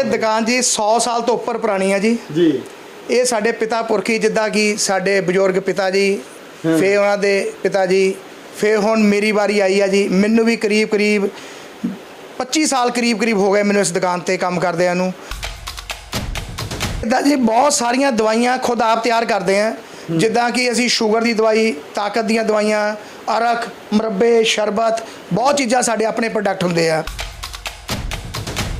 ਇਹ ਦੁਕਾਨ ਜੀ 100 ਸਾਲ ਤੋਂ ਉੱਪਰ ਪੁਰਾਣੀ ਹੈ ਜੀ। ਜੀ। ਇਹ ਸਾਡੇ ਪਿਤਾ ਪੁਰਖੀ ਜਿੱਦਾਂ ਕਿ ਸਾਡੇ ਬਜ਼ੁਰਗ ਪਿਤਾ ਜੀ ਫੇ ਉਹਨਾਂ ਦੇ ਪਿਤਾ ਜੀ ਫੇ ਹੁਣ ਮੇਰੀ ਵਾਰੀ ਆਈ ਆ ਜੀ। ਮੈਨੂੰ ਵੀ ਕਰੀਬ ਕਰੀਬ 25 ਸਾਲ ਕਰੀਬ ਕਰੀਬ ਹੋ ਗਏ ਮੈਨੂੰ ਇਸ ਦੁਕਾਨ ਤੇ ਕੰਮ ਕਰਦਿਆਂ ਨੂੰ। ਇਦਾਂ ਜੀ ਬਹੁਤ ਸਾਰੀਆਂ ਦਵਾਈਆਂ ਖੁਦ ਆਪ ਤਿਆਰ ਕਰਦੇ ਆ। ਜਿੱਦਾਂ ਕਿ ਅਸੀਂ ਸ਼ੂਗਰ ਦੀ ਦਵਾਈ ਤਾਕਤ ਦੀਆਂ ਦਵਾਈਆਂ ਅਰਕ ਮੁਰੱਬੇ ਸ਼ਰਬਤ ਬਹੁਤ ਚੀਜ਼ਾਂ ਸਾਡੇ ਆਪਣੇ ਪ੍ਰੋਡਕਟ ਹੁੰਦੇ ਆ।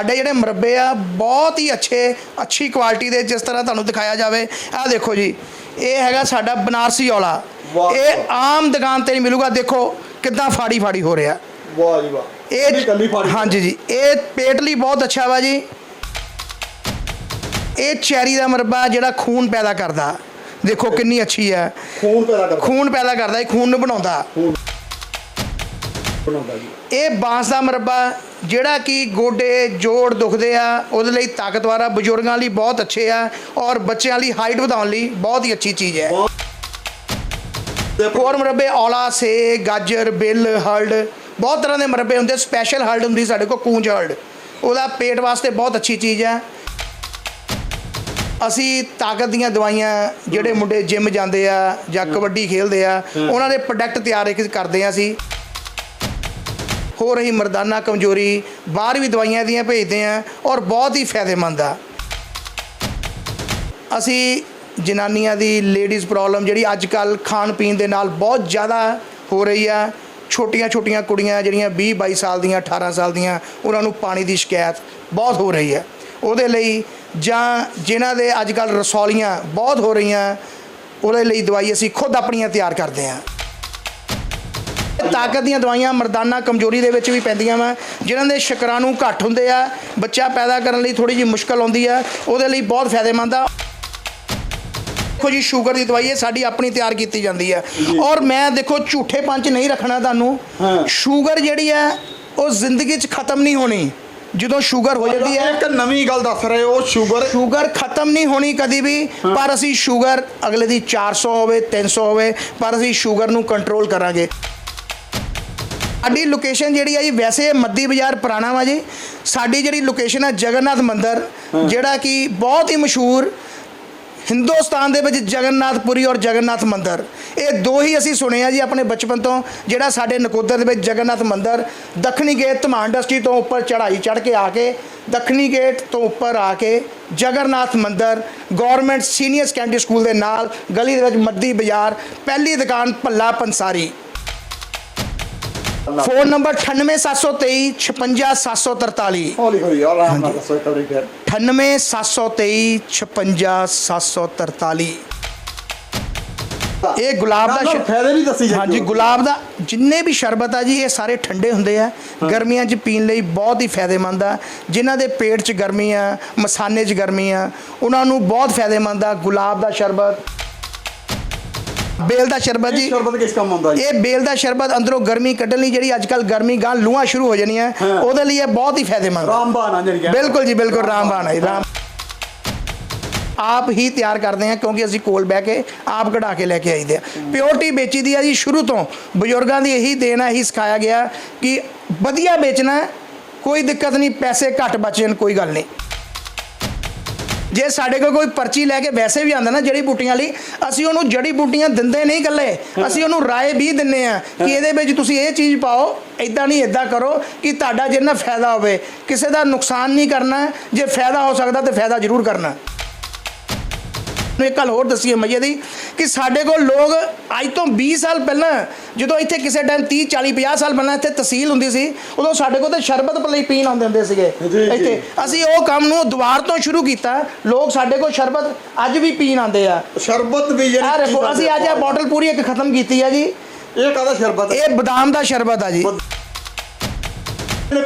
ਸਾਡੇ ਜਿਹੜੇ ਮੁਰੱਬੇ ਆ ਬਹੁਤ ਹੀ ਅੱਛੇ ਅੱਛੀ ਕੁਆਲਿਟੀ ਦੇ ਜਿਸ ਤਰ੍ਹਾਂ ਤੁਹਾਨੂੰ ਦਿਖਾਇਆ ਜਾਵੇ। ਆਹ ਦੇਖੋ ਜੀ ਇਹ ਹੈਗਾ ਸਾਡਾ ਬਨਾਰਸੀ ਔਲਾ। ਇਹ ਆਮ ਦੁਕਾਨ ਤੇ ਨਹੀਂ ਮਿਲੂਗਾ ਦੇਖੋ ਕਿੱਦਾਂ ਫਾੜੀ ਫਾੜੀ ਹੋ ਰਿਹਾ। ਵਾਹ ਜੀ ਵਾਹ। ਇਹ ਹਾਂਜੀ ਜੀ ਇਹ ਪੇਟ ਲਈ ਬਹੁਤ ਅੱਛਾ ਵਾ ਜੀ। ਇਹ ਚੈਰੀ ਦਾ ਮੁਰੱਬਾ ਜਿਹੜਾ ਖੂਨ ਪੈਦਾ ਕਰਦਾ। ਦੇਖੋ ਕਿੰਨੀ ਅੱਛੀ ਹੈ ਖੂਨ ਪੈਦਾ ਕਰਦਾ। ਖੂਨ ਪੈਦਾ ਕਰਦਾ ਇਹ ਖੂਨ ਨੂੰ ਬਣਾਉਂਦਾ। ਖੂਨ ਬਣਾਉਂਦਾ ਜੀ। ਇਹ ਬਾਂਸ ਦਾ ਮੁਰੱਬਾ ਜਿਹੜਾ ਕਿ ਗੋਡੇ ਜੋੜ ਦੁਖਦੇ ਆ ਉਹਦੇ ਲਈ ਤਾਕਤਵਰ ਆ ਬਜ਼ੁਰਗਾਂ ਲਈ ਬਹੁਤ ਅੱਛੇ ਆ ਔਰ ਬੱਚਿਆਂ ਲਈ ਹਾਈਟ ਵਧਾਉਣ ਲਈ ਬਹੁਤ ਹੀ ਅੱਛੀ ਚੀਜ਼ ਹੈ। ਹੋਰ ਮੁਰੱਬੇ ਔਲਾ ਸੇ ਗਾਜਰ ਬਿੱਲ ਹਲਡ ਬਹੁਤ ਤਰ੍ਹਾਂ ਦੇ ਮੁਰੱਬੇ ਹੁੰਦੇ ਸਪੈਸ਼ਲ ਹਲਡ ਹੁੰਦੀ ਸਾਡੇ ਕੋਲ ਕੂੰਜ ਹਲਡ ਉਹਦਾ ਪੇਟ ਵਾਸਤੇ ਬਹੁਤ ਅੱਛੀ ਚੀਜ਼ ਹੈ। ਅਸੀਂ ਤਾਕਤ ਦੀਆਂ ਦਵਾਈਆਂ ਜਿਹੜੇ ਮੁੰਡੇ ਜਿਮ ਜਾਂਦੇ ਆ ਜਾਂ ਕਬੱਡੀ ਖੇਡਦੇ ਆ ਉਹਨਾਂ ਦੇ ਪ੍ਰੋਡਕਟ ਤਿਆਰ ਕਰਦੇ ਆ ਅਸੀਂ। ਹੋ ਰਹੀ ਮਰਦਾਨਾ ਕਮਜ਼ੋਰੀ ਬਾਹਰ ਵੀ ਦਵਾਈਆਂ ਦੀਆਂ ਭੇਜਦੇ ਆ ਔਰ ਬਹੁਤ ਹੀ ਫਾਇਦੇਮੰਦ ਆ। ਅਸੀਂ ਜਨਾਨੀਆਂ ਦੀ ਲੇਡੀਜ਼ ਪ੍ਰੋਬਲਮ ਜਿਹੜੀ ਅੱਜ ਕੱਲ ਖਾਣ ਪੀਣ ਦੇ ਨਾਲ ਬਹੁਤ ਜ਼ਿਆਦਾ ਹੋ ਰਹੀ ਆ। ਛੋਟੀਆਂ ਛੋਟੀਆਂ ਕੁੜੀਆਂ ਜਿਹੜੀਆਂ 20 22 ਸਾਲ ਦੀਆਂ 18 ਸਾਲ ਦੀਆਂ, ਉਹਨਾਂ ਨੂੰ ਪਾਣੀ ਦੀ ਸ਼ਿਕਾਇਤ ਬਹੁਤ ਹੋ ਰਹੀ ਹੈ ਉਹਦੇ ਲਈ ਜਾਂ ਜਿਨ੍ਹਾਂ ਦੇ ਅੱਜ ਕੱਲ ਰਸੌਲੀਆਂ ਬਹੁਤ ਹੋ ਰਹੀਆਂ, ਉਹਦੇ ਲਈ ਦਵਾਈ ਅਸੀਂ ਖੁਦ ਆਪਣੀਆਂ ਤਿਆਰ ਕਰਦੇ ਹਾਂ। ਤਾਕਤ ਦੀਆਂ ਦਵਾਈਆਂ ਮਰਦਾਨਾ ਕਮਜ਼ੋਰੀ ਦੇ ਵਿੱਚ ਵੀ ਪੈਂਦੀਆਂ ਵਾ ਜਿਨ੍ਹਾਂ ਦੇ ਸ਼ੁਕਰਾਣੂ ਘੱਟ ਹੁੰਦੇ ਆ ਬੱਚਾ ਪੈਦਾ ਕਰਨ ਲਈ ਥੋੜੀ ਜਿਹੀ ਮੁਸ਼ਕਲ ਆਉਂਦੀ ਆ ਉਹਦੇ ਲਈ ਬਹੁਤ ਫਾਇਦੇਮੰਦ ਆ। ਦੇਖੋ ਜੀ ਸ਼ੂਗਰ ਦੀ ਦਵਾਈ ਹੈ ਸਾਡੀ ਆਪਣੀ ਤਿਆਰ ਕੀਤੀ ਜਾਂਦੀ ਹੈ ਔਰ ਮੈਂ ਦੇਖੋ ਝੂਠੇ ਪੰਚ ਨਹੀਂ ਰੱਖਣਾ ਤੁਹਾਨੂੰ। ਸ਼ੂਗਰ ਜਿਹੜੀ ਹੈ ਉਹ ਜ਼ਿੰਦਗੀ 'ਚ ਖਤਮ ਨਹੀਂ ਹੋਣੀ ਜਦੋਂ ਸ਼ੂਗਰ ਹੋ ਜਾਂਦੀ ਹੈ ਇੱਕ ਨਵੀਂ ਗੱਲ ਦੱਸ ਰਹੇ ਹੋ ਸ਼ੂਗਰ ਸ਼ੂਗਰ ਖਤਮ ਨਹੀਂ ਹੋਣੀ ਕਦੀ ਵੀ ਪਰ ਅਸੀਂ ਸ਼ੂਗਰ ਅਗਲੇ ਦੀ 400 ਹੋਵੇ 300 ਹੋਵੇ ਪਰ ਅਸੀਂ ਸ਼ੂਗਰ ਨੂੰ ਕੰਟਰੋਲ ਕਰਾਂਗੇ। ਸਾਡੀ ਲੋਕੇਸ਼ਨ ਜਿਹੜੀ ਹੈ ਜੀ ਵੈਸੇ ਮੱਦੀ ਬਾਜ਼ਾਰ ਪੁਰਾਣਾ ਵਾ ਜੀ। ਸਾਡੀ ਜਿਹੜੀ ਲੋਕੇਸ਼ਨ ਹੈ ਜਗਨਨਾਥ ਮੰਦਿਰ ਜਿਹੜਾ ਕਿ ਬਹੁਤ ਹੀ ਮਸ਼ਹੂਰ ਹਿੰਦੁਸਤਾਨ ਦੇ ਵਿੱਚ ਜਗਨਨਾਥਪੁਰੀ ਔਰ ਜਗਨਨਾਥ ਮੰਦਿਰ। ਇਹ ਦੋ ਹੀ ਅਸੀਂ ਸੁਣੇ ਆ ਜੀ ਆਪਣੇ ਬਚਪਨ ਤੋਂ ਜਿਹੜਾ ਸਾਡੇ ਨਕੋਦਰ ਦੇ ਵਿੱਚ ਜਗਨਨਾਥ ਮੰਦਿਰ ਦੱਖਣੀ ਗੇਟ ਧਮਾਨ ਇੰਡਸਟਰੀ ਤੋਂ ਉੱਪਰ ਚੜ੍ਹਾਈ ਚੜ੍ਹ ਕੇ ਆ ਕੇ ਦੱਖਣੀ ਗੇਟ ਤੋਂ ਉੱਪਰ ਆ ਕੇ ਜਗਨਨਾਥ ਮੰਦਿਰ ਗਵਰਨਮੈਂਟ ਸੀਨੀਅਰ ਸੈਕੰਡਰੀ ਸਕੂਲ ਦੇ ਨਾਲ ਗਲੀ ਦੇ ਵਿੱਚ ਮੱਦੀ ਬਾਜ਼ਾਰ ਪਹਿਲੀ ਦੁਕਾਨ ਭੱਲਾ ਪੰਸਾਰੀ। ਫੋਨ ਨੰਬਰ 98723 56743 ਹੌਲੀ ਹੌਲੀ ਆਰਾਮ ਨਾਲ ਦੱਸੋ ਇੱਕ ਵਾਰੀ ਫਿਰ। 98723 ਇਹ ਗੁਲਾਬ ਦਾ ਫਾਇਦੇ ਨਹੀਂ ਦੱਸੀ ਜਾਂਦੇ ਹਾਂਜੀ ਗੁਲਾਬ ਦਾ ਜਿੰਨੇ ਵੀ ਸ਼ਰਬਤ ਆ ਜੀ ਇਹ ਸਾਰੇ ਠੰਡੇ ਹੁੰਦੇ ਆ। ਗਰਮੀਆਂ 'ਚ ਪੀਣ ਲਈ ਬਹੁਤ ਹੀ ਫਾਇਦੇਮੰਦ ਆ। ਜਿਨ੍ਹਾਂ ਦੇ ਪੇਟ 'ਚ ਗਰਮੀ ਆ ਮਸਾਨੇ 'ਚ ਗਰਮੀ ਆ ਉਹਨਾਂ ਨੂੰ ਬਹੁਤ ਫਾਇਦੇਮੰਦ ਆ ਗੁਲਾਬ ਦਾ ਸ਼ਰਬਤ। ਬੇਲ ਦਾ ਸ਼ਰਬਤ ਜੀ। ਸ਼ਰਬਤ ਕਿਸ ਕੰਮ ਆਉਂਦਾ ਜੀ? ਇਹ ਬੇਲ ਦਾ ਸ਼ਰਬਤ ਅੰਦਰੋਂ ਗਰਮੀ ਕੱਢਣ ਲਈ ਜਿਹੜੀ ਅੱਜ ਕੱਲ ਗਰਮੀ ਗਾਂ ਲੂਹਾਂ ਸ਼ੁਰੂ ਹੋ ਜਾਣੀਆਂ। ਹਾਂ। ਉਹਦੇ ਲਈ ਇਹ ਬਹੁਤ ਹੀ ਫਾਇਦੇਮੰਦ ਰਾਮਬਾਨ ਆ ਜਿਹੜੀ ਬਿਲਕੁਲ ਜੀ ਬਿਲਕੁਲ ਰਾਮਬਾਣ ਹੈ ਰਾਮ ਆਪ ਹੀ ਤਿਆਰ ਕਰਦੇ ਆ ਕਿਉਂਕਿ ਅਸੀਂ ਕੋਲ ਬਹਿ ਕੇ ਆਪ ਕਢਾ ਕੇ ਲੈ ਕੇ ਆਈਦੇ ਆ ਪਿਓਰਟੀ ਵੇਚੀ ਦੀ ਆ ਜੀ ਸ਼ੁਰੂ ਤੋਂ। ਬਜ਼ੁਰਗਾਂ ਦੀ ਇਹੀ ਦੇਣ ਇਹੀ ਸਿਖਾਇਆ ਗਿਆ ਕਿ ਵਧੀਆ ਵੇਚਣਾ ਹੈ, ਕੋਈ ਦਿੱਕਤ ਨਹੀਂ ਪੈਸੇ ਘੱਟ ਬਚਣ ਕੋਈ ਗੱਲ ਨਹੀਂ। ਜੇ ਸਾਡੇ ਕੋਲ ਕੋਈ ਪਰਚੀ ਲੈ ਕੇ ਵੈਸੇ ਵੀ ਆਂਦਾ ਨਾ ਜੜੀ ਬੂਟੀਆਂ ਲਈ, ਅਸੀਂ ਉਹਨੂੰ ਜੜੀ ਬੂਟੀਆਂ ਦਿੰਦੇ ਨਹੀਂ ਇਕੱਲੇ। ਅਸੀਂ ਉਹਨੂੰ ਰਾਏ ਵੀ ਦਿੰਨੇ ਆ ਕਿ ਇਹਦੇ ਵਿੱਚ ਤੁਸੀਂ ਇਹ ਚੀਜ਼ ਪਾਓ ਇਦਾਂ ਨਹੀਂ ਇਦਾਂ ਕਰੋ ਕਿ ਤੁਹਾਡਾ ਜਿੰਨਾ ਫਾਇਦਾ ਹੋਵੇ। ਕਿਸੇ ਦਾ ਨੁਕਸਾਨ ਨਹੀਂ ਕਰਨਾ, ਜੇ ਫਾਇਦਾ ਹੋ ਸਕਦਾ ਤੇ ਫਾਇਦਾ ਜ਼ਰੂਰ ਕਰਨਾ। ਨੂੰ ਇੱਕ ਗੱਲ ਹੋਰ ਦੱਸੀਏ ਮਜੇ ਦੀ ਕਿ ਸਾਡੇ ਕੋਲ ਲੋਕ ਅੱਜ ਤੋਂ 20 ਸਾਲ ਪਹਿਲਾਂ ਜਦੋਂ ਇੱਥੇ ਕਿਸੇ ਟਾਈਮ 30 40 50 ਸਾਲ ਪਹਿਲਾਂ ਇੱਥੇ ਤਹਿਸੀਲ ਹੁੰਦੀ ਸੀ ਉਦੋਂ ਸਾਡੇ ਕੋਲ ਤੇ ਸ਼ਰਬਤ ਲਈ ਪੀਣ ਆਉਂਦੇ ਹੁੰਦੇ ਸੀਗੇ। ਇੱਥੇ। ਅਸੀਂ ਉਹ ਕੰਮ ਨੂੰ ਦੁਬਾਰ ਤੋਂ ਸ਼ੁਰੂ ਕੀਤਾ ਲੋਕ ਸਾਡੇ ਕੋਲ ਸ਼ਰਬਤ ਅੱਜ ਵੀ ਪੀਣ ਆਉਂਦੇ ਆ। ਸ਼ਰਬਤ ਵੀ ਜਿਹੜੀ ਅਸੀਂ ਅੱਜ ਇਹ ਬੋਟਲ ਪੂਰੀ ਇੱਕ ਖਤਮ ਕੀਤੀ ਆ ਜੀ। ਇਹ ਕਾਹਦਾ ਸ਼ਰਬਤ ਇਹ ਬਦਾਮ ਦਾ ਸ਼ਰਬਤ ਆ ਜੀ।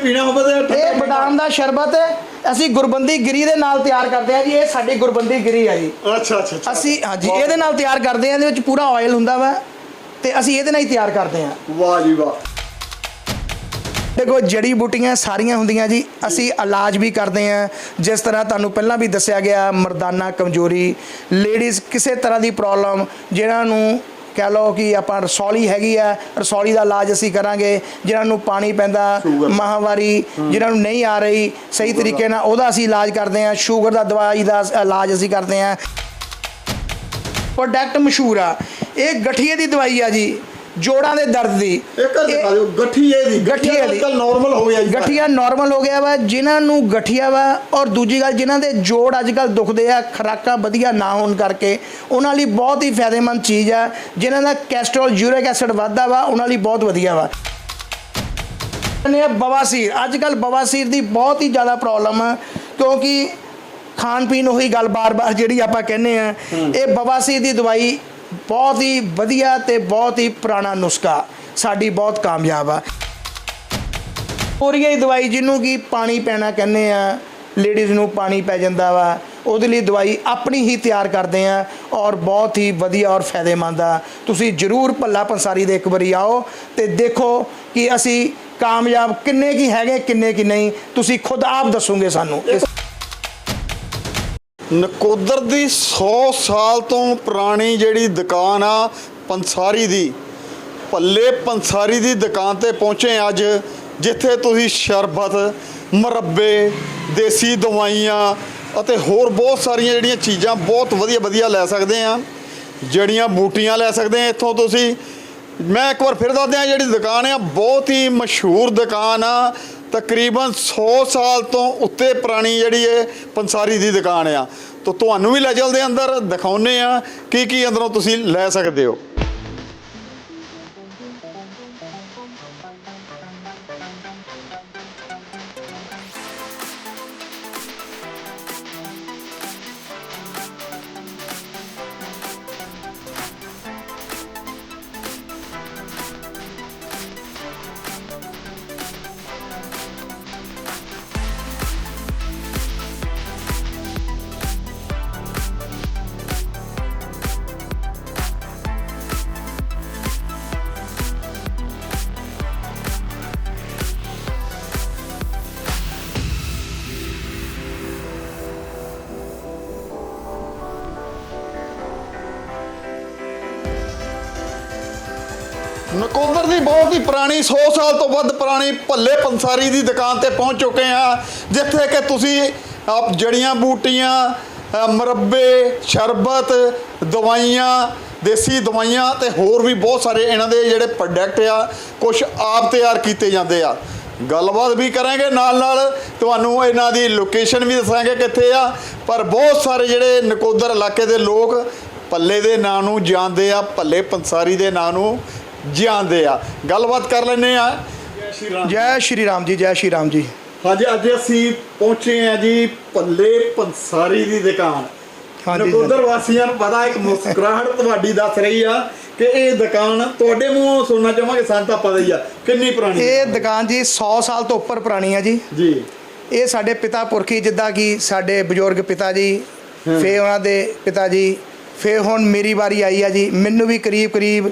ਪੀਣਾ ਹੋਵੇ ਤੇ ਇਹ ਬਦਾਮ ਦਾ ਸ਼ਰਬਤ ਅਸੀਂ ਗੁਰਬੰਦੀ ਗਿਰੀ ਦੇ ਨਾਲ ਤਿਆਰ ਕਰਦੇ ਆ ਜੀ ਇਹ ਸਾਡੀ ਗੁਰਬੰਦੀ ਗਿਰੀ ਆ ਜੀ। ਅੱਛਾ ਅੱਛਾ ਅੱਛਾ। ਅਸੀਂ ਹਾਂਜੀ ਇਹਦੇ ਨਾਲ ਤਿਆਰ ਕਰਦੇ ਆ ਇਹਦੇ ਵਿੱਚ ਪੂਰਾ ਆਇਲ ਹੁੰਦਾ ਵਾ ਤੇ ਅਸੀਂ ਇਹਦੇ ਨਾਲ ਹੀ ਤਿਆਰ ਕਰਦੇ ਆ ਵਾਹ ਜੀ ਵਾਹ। ਦੇਖੋ ਜੜੀ ਬੂਟੀਆਂ ਸਾਰੀਆਂ ਹੁੰਦੀਆਂ ਜੀ ਅਸੀਂ ਇਲਾਜ ਵੀ ਕਰਦੇ ਆ ਜਿਸ ਤਰ੍ਹਾਂ ਤੁਹਾਨੂੰ ਪਹਿਲਾਂ ਵੀ ਦੱਸਿਆ ਗਿਆ ਮਰਦਾਨਾ ਕਮਜ਼ੋਰੀ ਲੇਡੀਜ਼ ਕਿਸੇ ਤਰ੍ਹਾਂ ਦੀ ਪ੍ਰੋਬਲਮ ਜਿਹਨਾਂ ਨੂੰ ਕਹਿ ਲਓ ਕਿ ਆਪਾਂ ਰਸੌਲੀ ਹੈਗੀ ਆ ਰਸੌਲੀ ਦਾ ਇਲਾਜ ਅਸੀਂ ਕਰਾਂਗੇ ਜਿਨ੍ਹਾਂ ਨੂੰ ਪਾਣੀ ਪੈਂਦਾ। ਮਾਹਵਾਰੀ ਜਿਨ੍ਹਾਂ ਨੂੰ ਨਹੀਂ ਆ ਰਹੀ ਸਹੀ ਤਰੀਕੇ ਨਾਲ ਉਹਦਾ ਅਸੀਂ ਇਲਾਜ ਕਰਦੇ ਹਾਂ ਸ਼ੂਗਰ ਦਾ ਦਵਾਈ ਦਾ ਇਲਾਜ ਅਸੀਂ ਕਰਦੇ ਹਾਂ। ਪ੍ਰੋਡਕਟ ਮਸ਼ਹੂਰ ਆ। ਇਹ ਗਠੀਏ ਦੀ ਦਵਾਈ ਆ ਜੀ। ਜੋੜਾਂ ਦੇ ਦਰਦ ਦੀ। ਇੱਕ ਦਿਖਾ ਦਿਓ ਗਠੀਏ ਦੀ। ਗਠੀਏ ਦੀ। ਕੱਲ ਨਾਰਮਲ ਹੋ ਗਿਆ ਜੀ ਗਠੀਆ ਨਾਰਮਲ ਹੋ ਗਿਆ ਵਾ ਜਿਨ੍ਹਾਂ ਨੂੰ ਗਠੀਆ ਵਾ ਔਰ ਦੂਜੀ ਗੱਲ ਜਿਨ੍ਹਾਂ ਦੇ ਜੋੜ ਅੱਜ ਕੱਲ ਦੁਖਦੇ ਆ ਖਰਾਕਾਂ ਵਧੀਆ ਨਾ ਹੋਣ ਕਰਕੇ ਉਹਨਾਂ ਲਈ ਬਹੁਤ ਹੀ ਫਾਇਦੇਮੰਦ ਚੀਜ਼ ਆ ਜਿਨ੍ਹਾਂ ਦਾ ਕੈਸਟਰੋਲ ਯੂਰਿਕ ਐਸਿਡ ਵੱਧਦਾ ਵਾ ਉਹਨਾਂ ਲਈ ਬਹੁਤ ਵਧੀਆ ਵਾ। ਨੇ ਬਵਾਸੀਰ ਅੱਜ ਕੱਲ ਬਵਾਸੀਰ ਦੀ ਬਹੁਤ ਹੀ ਜ਼ਿਆਦਾ ਪ੍ਰੋਬਲਮ ਆ ਕਿਉਂਕਿ ਖਾਣ ਪੀਣ ਉਹੀ ਗੱਲ ਬਾਰ-ਬਾਰ ਜਿਹੜੀ ਆਪਾਂ ਕਹਿੰਦੇ ਆ ਇਹ ਬਵਾਸੀਰ ਦੀ ਦਵਾਈ ਬਹੁਤ ਹੀ ਵਧੀਆ ਤੇ ਬਹੁਤ ਹੀ ਪੁਰਾਣਾ ਨੁਸਖਾ। ਸਾਡੀ ਬਹੁਤ ਕਾਮਯਾਬ ਆ। ਕੋਰੀਆ ਦੀ ਦਵਾਈ ਜਿਹਨੂੰ ਕਿ ਪਾਣੀ ਪੈਣਾ ਕਹਿੰਦੇ ਆ ਲੇਡੀਜ਼ ਨੂੰ ਪਾਣੀ ਪੈ ਜਾਂਦਾ ਵਾ, ਉਹਦੇ ਲਈ ਦਵਾਈ ਆਪਣੀ ਹੀ ਤਿਆਰ ਕਰਦੇ ਆ ਔਰ ਬਹੁਤ ਹੀ ਵਧੀਆ ਔਰ ਫਾਇਦੇਮੰਦ ਆ। ਤੁਸੀਂ ਜਰੂਰ ਭੱਲਾ ਪੰਸਾਰੀ ਦੇ ਇੱਕ ਵਾਰੀ ਆਓ ਤੇ ਦੇਖੋ ਕਿ ਅਸੀਂ ਕਾਮਯਾਬ ਕਿੰਨੇ ਕੀ ਹੈਗੇ, ਕਿੰਨੇ ਕੀ ਨਹੀਂ। ਤੁਸੀਂ ਖੁਦ ਆਪ ਦੱਸੋਗੇ ਸਾਨੂੰ। ਨਕੋਦਰ ਦੀ 100 ਸਾਲ ਤੋਂ ਪੁਰਾਣੀ ਜਿਹੜੀ ਦੁਕਾਨ ਆ, ਪੰਸਾਰੀ ਦੀ ਪੱਲੇ ਪੰਸਾਰੀ ਦੀ ਦੁਕਾਨ ਤੇ ਪਹੁੰਚੇ ਅੱਜ, ਜਿੱਥੇ ਤੁਸੀਂ ਸ਼ਰਬਤ, ਮੁਰੱਬੇ, ਦੇਸੀ ਦਵਾਈਆਂ ਅਤੇ ਹੋਰ ਬਹੁਤ ਸਾਰੀਆਂ ਜਿਹੜੀਆਂ ਚੀਜ਼ਾਂ ਬਹੁਤ ਵਧੀਆ ਵਧੀਆ ਲੈ ਸਕਦੇ ਆ ਜਿਹੜੀਆਂ ਬੂਟੀਆਂ ਲੈ ਸਕਦੇ ਆ ਇੱਥੋਂ ਤੁਸੀਂ। ਮੈਂ ਇੱਕ ਵਾਰ ਫਿਰ ਦੱਸ ਦਿਆਂ ਜਿਹੜੀ ਦੁਕਾਨ ਆ, ਬਹੁਤ ਹੀ ਮਸ਼ਹੂਰ ਦੁਕਾਨ ਆ ਤਕਰੀਬਨ 100 ਸਾਲ ਤੋਂ ਉੱਤੇ ਪੁਰਾਣੀ ਜਿਹੜੀ ਇਹ ਪੰਸਾਰੀ ਦੀ ਦੁਕਾਨ ਆ। ਤਾਂ ਤੁਹਾਨੂੰ ਵੀ ਲੈ ਚਲਦੇ ਅੰਦਰ ਦਿਖਾਉਨੇ ਆ ਕੀ ਕੀ ਅੰਦਰੋਂ ਤੁਸੀਂ ਲੈ ਸਕਦੇ ਹੋ। 100 ਸਾਲ ਤੋਂ ਵੱਧ ਪੁਰਾਣੀ ਭੱਲੇ ਪੰਸਾਰੀ ਦੀ ਦੁਕਾਨ ਤੇ ਪਹੁੰਚ ਚੁੱਕੇ ਆ ਜਿੱਥੇ ਕਿ ਤੁਸੀਂ ਆਪ ਜੜੀਆਂ ਬੂਟੀਆਂ ਅ, ਮੁਰੱਬੇ ਸ਼ਰਬਤ ਦਵਾਈਆਂ ਦੇਸੀ ਦਵਾਈਆਂ ਤੇ ਹੋਰ ਵੀ ਬਹੁਤ ਸਾਰੇ ਇਹਨਾਂ ਦੇ ਜਿਹੜੇ ਪ੍ਰੋਡਕਟ ਆ ਕੁਝ ਆਪ ਤਿਆਰ ਕੀਤੇ ਜਾਂਦੇ ਆ। ਗੱਲਬਾਤ ਵੀ ਕਰਾਂਗੇ ਨਾਲ ਨਾਲ ਤੁਹਾਨੂੰ ਇਹਨਾਂ ਦੀ ਲੋਕੇਸ਼ਨ ਵੀ ਦੱਸਾਂਗੇ ਕਿੱਥੇ ਆ ਪਰ ਬਹੁਤ ਸਾਰੇ ਜਿਹੜੇ ਨਕੋਦਰ ਇਲਾਕੇ ਦੇ ਲੋਕ ਪੱਲੇ ਦੇ ਨਾਂ ਨੂੰ ਜਾਣਦੇ ਆ ਭੱਲੇ ਪੰਸਾਰੀ ਦੇ ਨਾਂ ਨੂੰ। ਜਾਣਦੇ ਆ। ਗੱਲਬਾਤ ਕਰ ਲੈਨੇ ਆ। ਜੈ ਸ਼੍ਰੀ ਰਾਮ ਜੈ। ਸ਼੍ਰੀ ਰਾਮ ਜੀ ਸ਼੍ਰੀ ਰਾਮ ਜੀ। ਹਾਂਜੀ ਅੱਜ ਅਸੀਂ ਪਹੁੰਚੇ ਆ ਜੀ ਭੱਲੇ ਪੰਸਾਰੀ ਦੀ ਦੁਕਾਨ। ਹਾਂਜੀ, ਨਕੋਦਰ ਵਾਸੀਆਂ ਨੂੰ ਪਤਾ ਇੱਕ ਮੁਸਕਰਾਹਟ ਤੁਹਾਡੀ ਦੱਸ ਰਹੀ ਆ ਕਿ ਇਹ ਦੁਕਾਨ ਤੁਹਾਡੇ ਮੂੰਹੋਂ ਸੁਣਨਾ ਚਾਹਾਂਗੇ ਸਾਨੂੰ ਤਾਂ ਪਤਾ ਹੀ ਆ। ਕਿੰਨੀ ਪੁਰਾਣੀ ਇਹ ਦੁਕਾਨ ਜੀ 100 ਸਾਲ ਤੋਂ ਉੱਪਰ ਪੁਰਾਣੀ ਆ ਜੀ। ਜੀ। ਇਹ ਸਾਡੇ ਪਿਤਾ ਪੁਰਖੀ ਜਿੱਦਾਂ ਕਿ ਸਾਡੇ ਬਜ਼ੁਰਗ ਪਿਤਾ ਜੀ ਫੇ ਉਹਨਾਂ ਦੇ ਪਿਤਾ ਜੀ ਫੇ ਹੁਣ ਮੇਰੀ ਵਾਰੀ ਆਈ ਆ ਜੀ। ਮੈਨੂੰ ਵੀ ਕਰੀਬ ਕਰੀਬ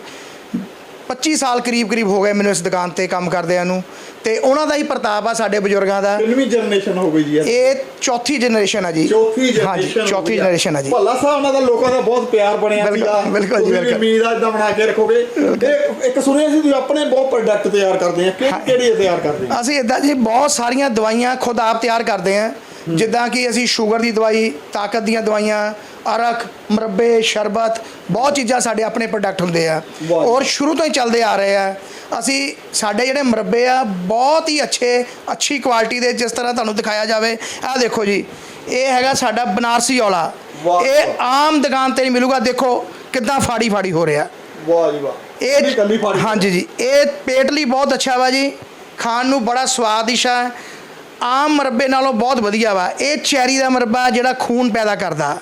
25 ਸਾਲ ਕਰੀਬ ਕਰੀਬ ਹੋ ਗਏ ਮੈਨੂੰ ਇਸ ਦੁਕਾਨ ਤੇ ਕੰਮ ਕਰਦਿਆਂ ਨੂੰ। ਤੇ ਉਹਨਾਂ ਦਾ ਹੀ ਪ੍ਰਤਾਪ ਆ ਸਾਡੇ ਬਜ਼ੁਰਗਾਂ ਦਾ। ਕਿੰਨਵੀਂ ਜਨਰੇਸ਼ਨ ਹੋ ਗਈ ਜੀ ਇਹ? ਇਹ ਚੌਥੀ ਜਨਰੇਸ਼ਨ ਆ ਜੀ। ਚੌਥੀ ਹਾਂਜੀ ਜਨਰੇਸ਼ਨ ਚੌਥੀ ਜਨਰੇਸ਼ਨ ਆ ਜੀ। ਭੱਲਾ ਸਾਹਿਬ ਉਹਨਾਂ ਦਾ ਲੋਕਾਂ ਦਾ ਬਹੁਤ ਪਿਆਰ ਬਣਿਆ ਬਿਲਕੁਲ, ਸੀਗਾ। ਬਿਲਕੁਲ ਜੀ, ਤੁਸੀਂ ਵੀ ਬਿਲਕੁਲ। ਉਮੀਦ ਆ ਇਦਾਂ ਬਣਾ ਕੇ ਰੱਖੋਗੇ। ਇਹ ਇੱਕ ਸੁਣਿਆ ਸੀ ਤੁਸੀਂ ਆਪਣੇ ਬਹੁਤ ਪ੍ਰੋਡਕਟ ਤਿਆਰ ਕਰਦੇ ਆ। ਕਿ ਕਿਹੜੀ ਤਿਆਰ ਕਰਦੇ ਆ? ਅਸੀਂ ਇਦਾਂ ਜੀ ਬਹੁਤ ਸਾਰੀਆਂ ਦਵਾਈਆਂ ਖੁਦ ਆਪ ਤਿਆਰ ਕਰਦੇ ਹਾਂ ਜਿੱਦਾਂ ਕਿ ਅਸੀਂ ਸ਼ੂਗਰ ਦੀ ਦਵਾਈ ਤਾਕਤ ਦੀਆਂ ਦਵਾਈਆਂ ਅਰਕ ਮੁਰੱਬੇ ਸ਼ਰਬਤ ਬਹੁਤ ਚੀਜ਼ਾਂ ਸਾਡੇ ਆਪਣੇ ਪ੍ਰੋਡਕਟ ਹੁੰਦੇ ਆ। ਔਰ ਸ਼ੁਰੂ ਤੋਂ ਹੀ ਚੱਲਦੇ ਆ ਰਹੇ ਆ। ਅਸੀਂ ਸਾਡੇ ਜਿਹੜੇ ਮੁਰੱਬੇ ਆ ਬਹੁਤ ਹੀ ਅੱਛੇ ਅੱਛੀ ਕੁਆਲਿਟੀ ਦੇ ਜਿਸ ਤਰ੍ਹਾਂ ਤੁਹਾਨੂੰ ਦਿਖਾਇਆ ਜਾਵੇ ਆਹ ਦੇਖੋ ਜੀ ਇਹ ਹੈਗਾ ਸਾਡਾ ਬਨਾਰਸੀ ਔਲਾ। ਇਹ ਆਮ ਦੁਕਾਨ ਤੇ ਨਹੀਂ ਮਿਲੂਗਾ ਦੇਖੋ ਕਿੱਦਾਂ ਫਾੜੀ ਫਾੜੀ ਹੋ ਰਿਹਾ। ਵਾਹ ਜੀ ਵਾਹ। ਇਹ ਹਾਂਜੀ ਜੀ ਇਹ ਪੇਟ ਲਈ ਬਹੁਤ ਅੱਛਾ ਵਾ ਜੀ। ਖਾਣ ਨੂੰ ਬੜਾ ਸਵਾਦਿਸ਼ ਹੈ ਆਮ ਮਰਬੇ ਨਾਲੋਂ ਬਹੁਤ ਵਧੀਆ ਵਾ। ਇਹ ਚੈਰੀ ਦਾ ਮਰਬਾ ਜਿਹੜਾ ਖੂਨ ਪੈਦਾ ਕਰਦਾ।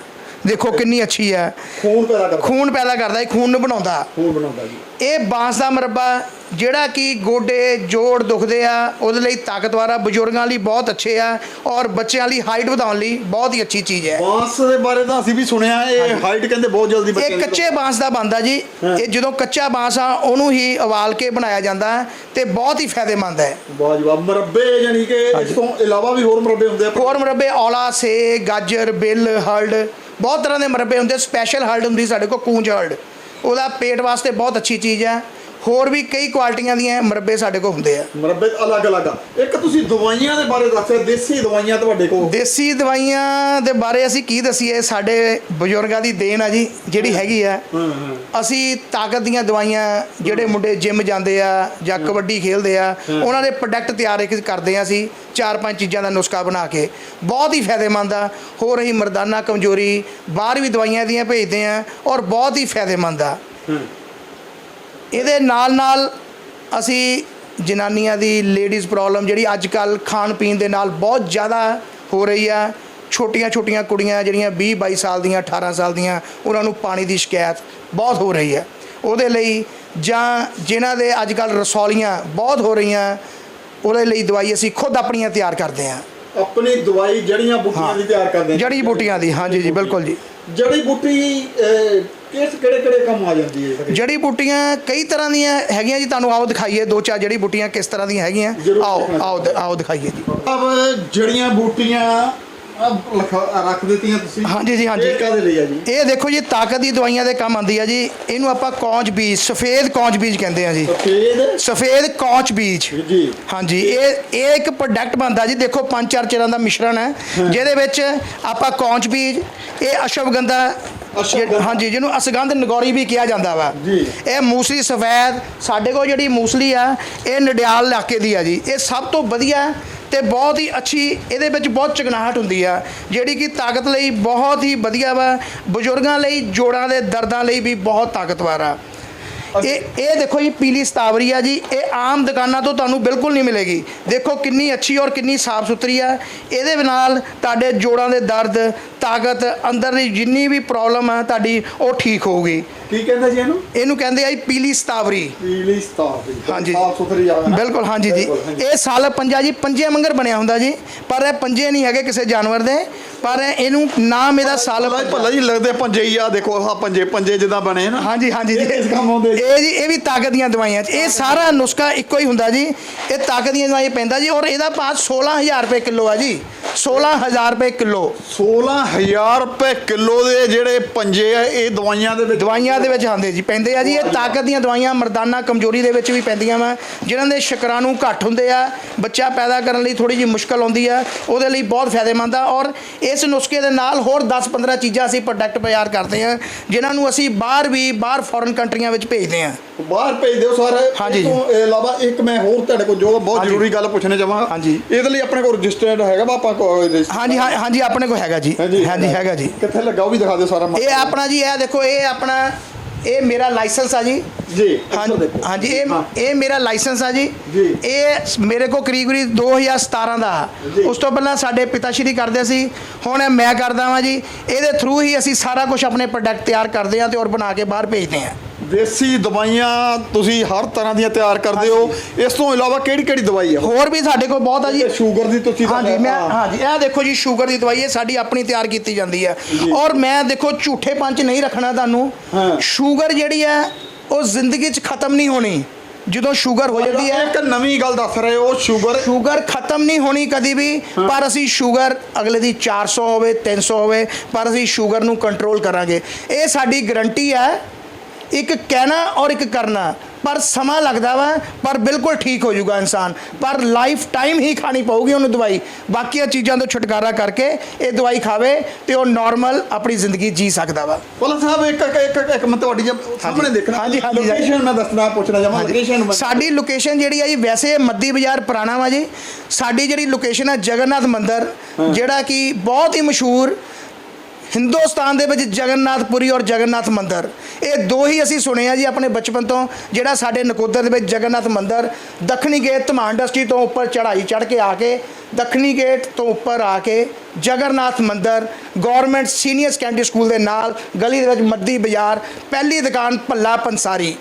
ਦੇਖੋ ਕਿੰਨੀ ਅੱਛੀ ਹੈ। ਖੂਨ ਪੈਦਾ ਕਰਦਾ। ਖੂਨ ਪੈਦਾ ਕਰਦਾ ਇਹ ਖੂਨ ਨੂੰ ਬਣਾਉਂਦਾ। ਖੂਨ ਬਣਾਉਂਦਾ ਜੀ। ਇਹ ਬਾਂਸ ਦਾ ਮਰਬਾ ਜਿਹੜਾ ਕਿ ਗੋਡੇ ਜੋੜ ਦੁਖਦੇ ਆ ਉਹਦੇ ਲਈ ਤਾਕਤਵਰ ਆ ਬਜ਼ੁਰਗਾਂ ਲਈ ਬਹੁਤ ਅੱਛੇ ਆ ਔਰ ਬੱਚਿਆਂ ਲਈ ਹਾਈਟ ਵਧਾਉਣ ਲਈ ਬਹੁਤ ਹੀ ਅੱਛੀ ਚੀਜ਼ ਹੈ। ਬਾਂਸ ਦੇ ਬਾਰੇ ਤਾਂ ਅਸੀਂ ਵੀ ਸੁਣਿਆ ਇਹ ਹਾਈਟ ਕਹਿੰਦੇ ਬਹੁਤ ਜਲਦੀ ਬੱਚੇ ਇਹ ਕੱਚੇ ਬਾਂਸ ਦਾ ਬਣਦਾ ਜੀ। ਇਹ ਜਦੋਂ ਕੱਚਾ ਬਾਂਸ ਆ ਉਹਨੂੰ ਹੀ ਉਬਾਲ ਕੇ ਬਣਾਇਆ ਜਾਂਦਾ ਤੇ ਬਹੁਤ ਹੀ ਫਾਇਦੇਮੰਦ ਹੈ। ਵਾਹ ਜੀ ਵਾਹ ਮੁਰੱਬੇ ਯਾਨੀ ਕਿ ਇਸ ਤੋਂ ਇਲਾਵਾ ਵੀ ਹੋਰ ਮੁਰੱਬੇ ਹੁੰਦੇ ਆ। ਹੋਰ ਮੁਰੱਬੇ ਔਲਾ ਸੇ ਗਾਜਰ ਬਿੱਲ ਹਲਡ ਬਹੁਤ ਤਰ੍ਹਾਂ ਦੇ ਮੁਰੱਬੇ ਹੁੰਦੇ ਸਪੈਸ਼ਲ ਹਲਡ ਹੁੰਦੀ ਸਾਡੇ ਕੋਲ ਕੂੰਜ ਹਲਡ ਉਹਦਾ ਪੇਟ ਵਾਸਤੇ ਬਹੁਤ ਅੱਛੀ ਚੀਜ਼ ਹੈ। ਹੋਰ ਵੀ ਕਈ ਕੁਆਲਿਟੀਆਂ ਦੀਆਂ ਮੁਰੱਬੇ ਸਾਡੇ ਕੋਲ ਹੁੰਦੇ ਆ। ਮੁਰੱਬੇ ਅਲੱਗ-ਅਲੱਗ ਆ। ਇੱਕ ਤੁਸੀਂ ਦਵਾਈਆਂ ਦੇ ਬਾਰੇ ਦੱਸਿਆ ਦੇਸੀ ਦਵਾਈਆਂ ਤੁਹਾਡੇ ਕੋਲ? ਦੇਸੀ ਦਵਾਈਆਂ ਦੇ ਬਾਰੇ ਅਸੀਂ ਕੀ ਦਸੀਏ? ਸਾਡੇ ਬਜ਼ੁਰਗਾਂ ਦੀ ਦੇਣ ਆ ਜੀ ਜਿਹੜੀ ਹੈਗੀ ਆ। ਅਸੀਂ ਤਾਕਤ ਦੀਆਂ ਦਵਾਈਆਂ ਜਿਹੜੇ ਮੁੰਡੇ ਜਿਮ ਜਾਂਦੇ ਆ ਜਾਂ ਕਬੱਡੀ ਖੇਡਦੇ ਆ ਉਹਨਾਂ ਦੇ ਪ੍ਰੋਡਕਟ ਤਿਆਰ ਇੱਕ ਕਰਦੇ ਆ ਅਸੀਂ ਚਾਰ ਪੰਜ ਚੀਜ਼ਾਂ ਦਾ ਨੁਸਖਾ ਬਣਾ ਕੇ। ਬਹੁਤ ਹੀ ਫਾਇਦੇਮੰਦ ਆ। ਹੋ ਰਹੀ ਮਰਦਾਨਾ ਕਮਜ਼ੋਰੀ ਬਾਹਰ ਵੀ ਦਵਾਈਆਂ ਦੀਆਂ ਭੇਜਦੇ ਆ ਔਰ ਬਹੁਤ ਹੀ ਫਾਇਦੇਮੰਦ ਆ। ਇਹਦੇ ਨਾਲ ਨਾਲ ਅਸੀਂ ਜਨਾਨੀਆਂ ਦੀ ਲੇਡੀਜ਼ ਪ੍ਰੋਬਲਮ ਜਿਹੜੀ ਅੱਜ ਕੱਲ ਖਾਣ ਪੀਣ ਦੇ ਨਾਲ ਬਹੁਤ ਜ਼ਿਆਦਾ ਹੋ ਰਹੀ ਆ ਛੋਟੀਆਂ ਛੋਟੀਆਂ ਕੁੜੀਆਂ ਜਿਹੜੀਆਂ 20 22 ਸਾਲ ਦੀਆਂ 18 ਸਾਲ ਦੀਆਂ ਉਹਨਾਂ ਨੂੰ ਪਾਣੀ ਦੀ ਸ਼ਿਕਾਇਤ ਬਹੁਤ ਹੋ ਰਹੀ ਹੈ। ਉਹਦੇ ਲਈ ਜਾਂ ਜਿਨ੍ਹਾਂ ਦੇ ਅੱਜ ਕੱਲ ਰਸੌਲੀਆਂ ਬਹੁਤ ਹੋ ਰਹੀਆਂ ਉਹਦੇ ਲਈ ਦਵਾਈ ਅਸੀਂ ਖੁਦ ਆਪਣੀਆਂ ਤਿਆਰ ਕਰਦੇ ਹਾਂ। ਆਪਣੀ ਦਵਾਈ ਜੜੀਆਂ ਬੂਟੀਆਂ ਦੀ ਤਿਆਰ ਕਰਦੇ ਆ ਜੜੀ ਬੂਟੀਆਂ ਦੀ ਹਾਂਜੀ ਜੀ ਬਿਲਕੁਲ ਜੀ। ਜੜੀ ਬੂਟੀ ਕਿਸ ਕਿਹੜੇ ਕਿਹੜੇ ਕੰਮ ਆ ਜਾਂਦੀ ਹੈ ਜੜੀ ਬੂਟੀਆਂ ਕਈ ਤਰ੍ਹਾਂ ਦੀਆਂ ਹੈਗੀਆਂ ਜੀ ਤੁਹਾਨੂੰ ਆਓ ਦਿਖਾਈਏ ਦੋ ਚਾਰ ਜੜੀ ਬੂਟੀਆਂ ਕਿਸ ਤਰ੍ਹਾਂ ਦੀਆਂ ਹੈਗੀਆਂ। ਆਓ। ਆਓ ਆਓ ਦਿਖਾਈਏ ਜੀ। ਅਬ ਜੜੀਆਂ ਬੂਟੀਆਂ ਰੱਖ ਦਿੱਤੀਆਂ ਤੁਸੀਂ। ਹਾਂਜੀ ਜੀ, ਹਾਂਜੀ। ਇਹ ਕਾਹਦੇ ਲਈ ਆ ਜੀ? ਇਹ ਦੇਖੋ ਜੀ ਤਾਕਤ ਦੀ ਦਵਾਈਆਂ ਦੇ ਕੰਮ ਆਉਂਦੀ ਆ ਜੀ। ਇਹਨੂੰ ਆਪਾਂ ਕੌਂਚ ਬੀਜ ਸਫੇਦ ਕੌਂਚ ਬੀਜ ਕਹਿੰਦੇ ਆ ਜੀ। ਸਫੇਦ? ਸਫੇਦ ਕੌਂਚ ਬੀਜ। ਜੀ। ਹਾਂਜੀ ਇਹ ਇਹ ਇੱਕ ਪ੍ਰੋਡਕਟ ਬਣਦਾ ਜੀ। ਦੇਖੋ ਪੰਜ ਚਾਰ ਚਿਰਾਂ ਦਾ ਮਿਸ਼ਰਣ ਹੈ। ਜਿਹਦੇ ਵਿੱਚ ਆਪਾਂ ਕੌਂਚ ਬੀਜ ਇਹ ਅਸ਼ਵਗੰਧਾ ਅਸ਼ਵਗੰਧਾ। ਹਾਂਜੀ ਜਿਹਨੂੰ ਅਸਗੰਧ ਨਗੌਰੀ ਵੀ ਕਿਹਾ ਜਾਂਦਾ ਵਾ। ਜੀ। ਇਹ ਮੂਸਲੀ ਸਫੈਦ ਸਾਡੇ ਕੋਲ ਜਿਹੜੀ ਮੂਸਲੀ ਆ ਇਹ ਨਡਿਆਲ ਇਲਾਕੇ ਦੀ ਆ ਜੀ। ਇਹ ਸਭ ਤੋਂ ਵਧੀਆ ਤੇ ਬਹੁਤ ਹੀ ਅੱਛੀ ਇਹਦੇ ਵਿੱਚ ਬਹੁਤ ਚਿਕਨਾਹਟ ਹੁੰਦੀ ਆ ਜਿਹੜੀ ਕਿ ਤਾਕਤ ਲਈ ਬਹੁਤ ਹੀ ਵਧੀਆ ਵਾ। ਬਜ਼ੁਰਗਾਂ ਲਈ ਜੋੜਾਂ ਦੇ ਦਰਦਾਂ ਲਈ ਵੀ ਬਹੁਤ ਤਾਕਤਵਰ ਆ। ਇਹ ਇਹ ਦੇਖੋ ਜੀ ਪੀਲੀ ਸਤਾਵਰੀ ਆ ਜੀ। ਇਹ ਆਮ ਦੁਕਾਨਾਂ ਤੋਂ ਤੁਹਾਨੂੰ ਬਿਲਕੁਲ ਨਹੀਂ ਮਿਲੇਗੀ। ਦੇਖੋ ਕਿੰਨੀ ਅੱਛੀ ਔਰ ਕਿੰਨੀ ਸਾਫ਼ ਸੁਥਰੀ ਆ। ਇਹਦੇ ਨਾਲ ਤੁਹਾਡੇ ਜੋੜਾਂ ਦੇ ਦਰਦ ਤਾਕਤ ਅੰਦਰ ਦੀ ਜਿੰਨੀ ਵੀ ਪ੍ਰੋਬਲਮ ਆ ਤੁਹਾਡੀ ਉਹ ਠੀਕ ਹੋਊਗੀ। ਕੀ ਕਹਿੰਦੇ ਜੀ ਇਹਨੂੰ? ਇਹਨੂੰ ਕਹਿੰਦੇ ਆ ਜੀ ਪੀਲੀ ਸਤਾਵਰੀ। ਪੀਲੀ ਸਤਾਫ ਹਾਂਜੀ। ਸਾਫ਼ ਸੁਥਰੀ ਆ? ਬਿਲਕੁਲ ਹਾਂਜੀ ਜੀ। ਇਹ ਸਾਲ ਪੰਜਾ ਜੀ ਪੰਜੇ ਮੰਗਰ ਬਣਿਆ ਹੁੰਦਾ ਜੀ। ਪਰ ਇਹ ਪੰਜੇ ਨਹੀਂ ਹੈਗੇ ਕਿਸੇ ਜਾਨਵਰ ਦੇ। ਪਰ ਇਹਨੂੰ ਨਾਮ ਇਹਦਾ ਸਾਲ ਭਲਾ ਭਲਾ ਜੀ ਲੱਗਦੇ ਪੰਜੇ ਹੀ ਆ ਦੇਖੋ ਆਹ ਪੰਜੇ ਪੰਜੇ ਜਿੱਦਾਂ ਬਣੇ ਨਾ। ਹਾਂਜੀ ਹਾਂਜੀ ਜੀ। ਇਹ ਕਿਸ ਕੰਮ ਆਉਂਦੇ ਜੀ? ਇਹ ਜੀ ਇਹ ਵੀ ਤਾਕਤ ਦੀਆਂ ਦਵਾਈਆਂ 'ਚ ਇਹ ਸਾਰਾ ਨੁਸਖਾ ਇੱਕੋ ਹੀ ਹੁੰਦਾ ਜੀ। ਇਹ ਤਾਕਤ ਦੀਆਂ ਦਵਾਈਆਂ ਪੈਂਦਾ ਜੀ। ਔਰ ਇਹਦਾ ਭਾਅ 16000 ਰੁਪਏ ਕਿਲੋ ਆ ਜੀ। 16000 ਰੁਪਏ ਕਿਲੋ। 16000 ਰੁਪਏ ਕਿਲੋ ਦੇ ਜਿਹੜੇ ਪੰਜੇ ਆ ਇਹ ਦਵਾਈਆਂ ਦੇ ਵਿੱਚ ਦਵਾਈਆਂ ਦੇ ਵਿੱਚ ਆਉਂਦੇ ਜੀ ਪੈਂਦੇ ਆ ਜੀ। ਇਹ ਤਾਕਤ ਦੀਆਂ ਦਵਾਈਆਂ ਮਰਦਾਨਾ ਕਮਜ਼ੋਰੀ ਦੇ ਵਿੱਚ ਵੀ ਪੈਂਦੀਆਂ ਵਾ। ਜਿਨ੍ਹਾਂ ਦੇ ਸ਼ੁਕਰਾਣੂ ਘੱਟ ਹੁੰਦੇ ਆ ਬੱਚਾ ਪੈਦਾ ਕਰਨ ਲਈ ਥੋੜੀ ਜਿਹੀ ਮੁਸ਼ਕਲ ਆਉਂਦੀ ਆ ਉਹਦੇ ਲਈ ਬਹੁਤ ਫਾਇਦੇਮੰਦ ਆ। ਔਰ ਇਸ ਨੁਸਖੇ ਦੇ ਨਾਲ ਹੋਰ 10-15 ਚੀਜ਼ਾਂ ਅਸੀਂ ਪ੍ਰੋਡਕਟ ਤਿਆਰ ਕਰਦੇ ਆ ਜਿਨ੍ਹਾਂ ਨੂੰ ਅਸੀਂ ਬਾਹਰ ਵੀ ਬਾਹਰ ਫੋਰਨ ਕੰਟਰੀਆਂ ਵਿੱਚ ਭੇਜਦੇ ਆ। ਬਾਹਰ ਭੇਜ ਦਿਓ ਸਰ। ਹਾਂਜੀ। ਇਹ ਤੋਂ ਇਲਾਵਾ ਇੱਕ ਮੈਂ ਹੋਰ ਤੁਹਾਡੇ ਕੋਲ ਜੋ ਬਹੁਤ। ਜ਼ਰੂਰੀ ਗੱਲ ਪੁੱਛਣਾ ਚਾਹਾਂਗਾ ਹਾਂਜੀ। ਇਹਦੇ ਲਈ ਆਪਣੇ ਕੋਲ ਰਜਿਸਟਰਡ ਹੈਗਾ ਵਾ ਆਪਾਂ ਕੋਲ ਹਾਂਜੀ ਹਾਂ- ਹਾਂਜੀ ਆਪਣੇ ਕੋਲ ਹੈਗਾ ਜੀ। ਹਾਂਜੀ। ਹੈਗਾ ਜੀ। ਕਿੱਥੇ ਲੱਗਾ ਉਹ ਵੀ ਦਿਖਾ ਦਿਓ ਸਾਰਾ ਇਹ ਆਪਣਾ ਜੀ ਇਹ ਦੇਖੋ ਇਹ ਆਪਣਾ ਇਹ ਮੇਰਾ ਲਾਇਸੈਂਸ ਆ ਜੀ। ਜੀ ਹਾਂਜੀ ਇੱਥੋਂ ਦੇਖੋ। ਹਾਂਜੀ ਇਹ ਹਾਂ। ਇਹ ਮੇਰਾ ਲਾਇਸੈਂਸ ਆ ਜੀ। ਜੀ। ਇਹ ਮੇਰੇ ਕੋ ਕਰੀਬ ਕਰੀਬ 2017 ਦਾ। ਜੀ। ਉਸ ਤੋਂ ਪਹਿਲਾਂ ਸਾਡੇ ਪਿਤਾ ਸ਼੍ਰੀ ਕਰਦੇ ਸੀ। ਹੁਣ ਇਹ ਮੈਂ ਕਰਦਾ ਵਾਂ ਜੀ। ਇਹਦੇ ਥਰੂ ਹੀ ਅਸੀਂ ਸਾਰਾ ਕੁਝ ਆਪਣੇ ਪ੍ਰੋਡਕਟ ਤਿਆਰ ਕਰਦੇ ਹਾਂ ਤੇ ਔਰ ਬਣਾ ਕੇ ਬਾਹਰ ਭੇਜਦੇ ਹਾਂ ਦੇਸੀ ਦਵਾਈਆਂ ਤੁਸੀਂ ਹਰ ਤਰ੍ਹਾਂ ਦੀਆਂ ਤਿਆਰ ਕਰਦੇ ਹੋ। ਇਸ ਤੋਂ ਇਲਾਵਾ ਕਿਹੜੀ ਕਿਹੜੀ ਦਵਾਈ ਆ? ਹੋਰ ਵੀ ਸਾਡੇ ਕੋਲ ਬਹੁਤ ਆ ਜੀ। ਸ਼ੂਗਰ ਦੀ ਤੁਸੀਂ ਹਾਂਜੀ ਮੈਂ ਹਾਂ। ਹਾਂਜੀ ਇਹ ਦੇਖੋ ਜੀ ਸ਼ੂਗਰ ਦੀ ਦਵਾਈ ਇਹ ਸਾਡੀ ਆਪਣੀ ਤਿਆਰ ਕੀਤੀ ਜਾਂਦੀ ਹੈ ਔਰ ਮੈਂ ਦੇਖੋ ਝੂਠੇ ਪੰਚ ਨਹੀਂ ਰੱਖਣਾ ਤੁਹਾਨੂੰ। ਹਾਂ। ਸ਼ੂਗਰ ਜਿਹੜੀ ਹੈ ਉਹ ਜ਼ਿੰਦਗੀ 'ਚ ਖਤਮ ਨਹੀਂ ਹੋਣੀ ਜਦੋਂ ਸ਼ੂਗਰ ਹੋ ਜਾਂਦੀ ਹੈ ਇੱਕ ਨਵੀਂ ਗੱਲ ਦੱਸ ਰਹੇ ਹੋ ਸ਼ੂਗਰ ਸ਼ੂਗਰ ਖਤਮ ਨਹੀਂ ਹੋਣੀ ਕਦੀ ਵੀ ਪਰ ਅਸੀਂ ਸ਼ੂਗਰ ਅਗਲੇ ਦੀ 400 ਹੋਵੇ 300 ਹੋਵੇ ਪਰ ਅਸੀਂ ਸ਼ੂਗਰ ਨੂੰ ਕੰਟਰੋਲ ਕਰਾਂਗੇ। ਇਹ ਸਾਡੀ ਗਰੰਟੀ ਹੈ ਇੱਕ ਕਹਿਣਾ ਔਰ ਇੱਕ ਕਰਨਾ। ਪਰ ਸਮਾਂ ਲੱਗਦਾ ਵਾ ਪਰ ਬਿਲਕੁਲ ਠੀਕ ਹੋ ਜਾਊਗਾ ਇਨਸਾਨ। ਪਰ ਲਾਈਫ ਟਾਈਮ ਹੀ ਖਾਣੀ ਪਊਗੀ ਉਹਨੂੰ ਦਵਾਈ। ਬਾਕੀਆਂ ਚੀਜ਼ਾਂ ਤੋਂ ਛੁਟਕਾਰਾ ਕਰਕੇ ਇਹ ਦਵਾਈ ਖਾਵੇ ਤੇ ਉਹ ਨਾਰਮਲ ਆਪਣੀ ਜ਼ਿੰਦਗੀ ਜੀ ਸਕਦਾ ਵਾ। ਭਲਾ ਸਾਹਿਬ ਇੱਕ ਇੱਕ ਇੱਕ ਮੈਂ ਤੁਹਾਡੀ ਸਾਹਮਣੇ ਦੇਖਣਾ। ਹਾਂਜੀ, ਹਾਂਜੀ। ਲੋਕੇਸ਼ਨ ਮੈਂ ਦੱਸਣਾ ਪੁੱਛਣਾ ਚਾਹਾਂ। ਲੋਕੇਸ਼ਨ ਸਾਡੀ ਲੋਕੇਸ਼ਨ ਜਿਹੜੀ ਆ ਜੀ ਵੈਸੇ ਮੱਦੀ ਬਾਜ਼ਾਰ ਪੁਰਾਣਾ ਵਾ ਜੀ। ਸਾਡੀ ਜਿਹੜੀ ਲੋਕੇਸ਼ਨ ਹੈ ਜਗਨਨਾਥ ਮੰਦਿਰ ਜਿਹੜਾ ਕਿ ਬਹੁਤ ਹੀ ਮਸ਼ਹੂਰ ਹਿੰਦੁਸਤਾਨ ਦੇ ਵਿੱਚ ਜਗਨਨਾਥਪੁਰੀ ਔਰ ਜਗਨਨਾਥ ਮੰਦਿਰ। ਇਹ ਦੋ ਹੀ ਅਸੀਂ ਸੁਣੇ ਆ ਜੀ ਆਪਣੇ ਬਚਪਨ ਤੋਂ, ਜਿਹੜਾ ਸਾਡੇ ਨਕੋਦਰ ਦੇ ਵਿੱਚ ਜਗਨਨਾਥ ਮੰਦਿਰ, ਦੱਖਣੀ ਗੇਟ ਧਮਾਨ ਇੰਡਸਟਰੀ ਤੋਂ ਉੱਪਰ ਚੜ੍ਹਾਈ ਚੜ੍ਹ ਕੇ ਆ ਕੇ, ਦੱਖਣੀ ਗੇਟ ਤੋਂ ਉੱਪਰ ਆ ਕੇ ਜਗਨਨਾਥ ਮੰਦਿਰ ਗਵਰਨਮੈਂਟ ਸੀਨੀਅਰ ਸੈਕੰਡਰੀ ਸਕੂਲ ਦੇ ਨਾਲ, ਗਲੀ ਦੇ ਵਿੱਚ ਮੱਦੀ ਬਾਜ਼ਾਰ, ਪਹਿਲੀ ਦੁਕਾਨ ਭੱਲਾ ਪੰਸਾਰੀ।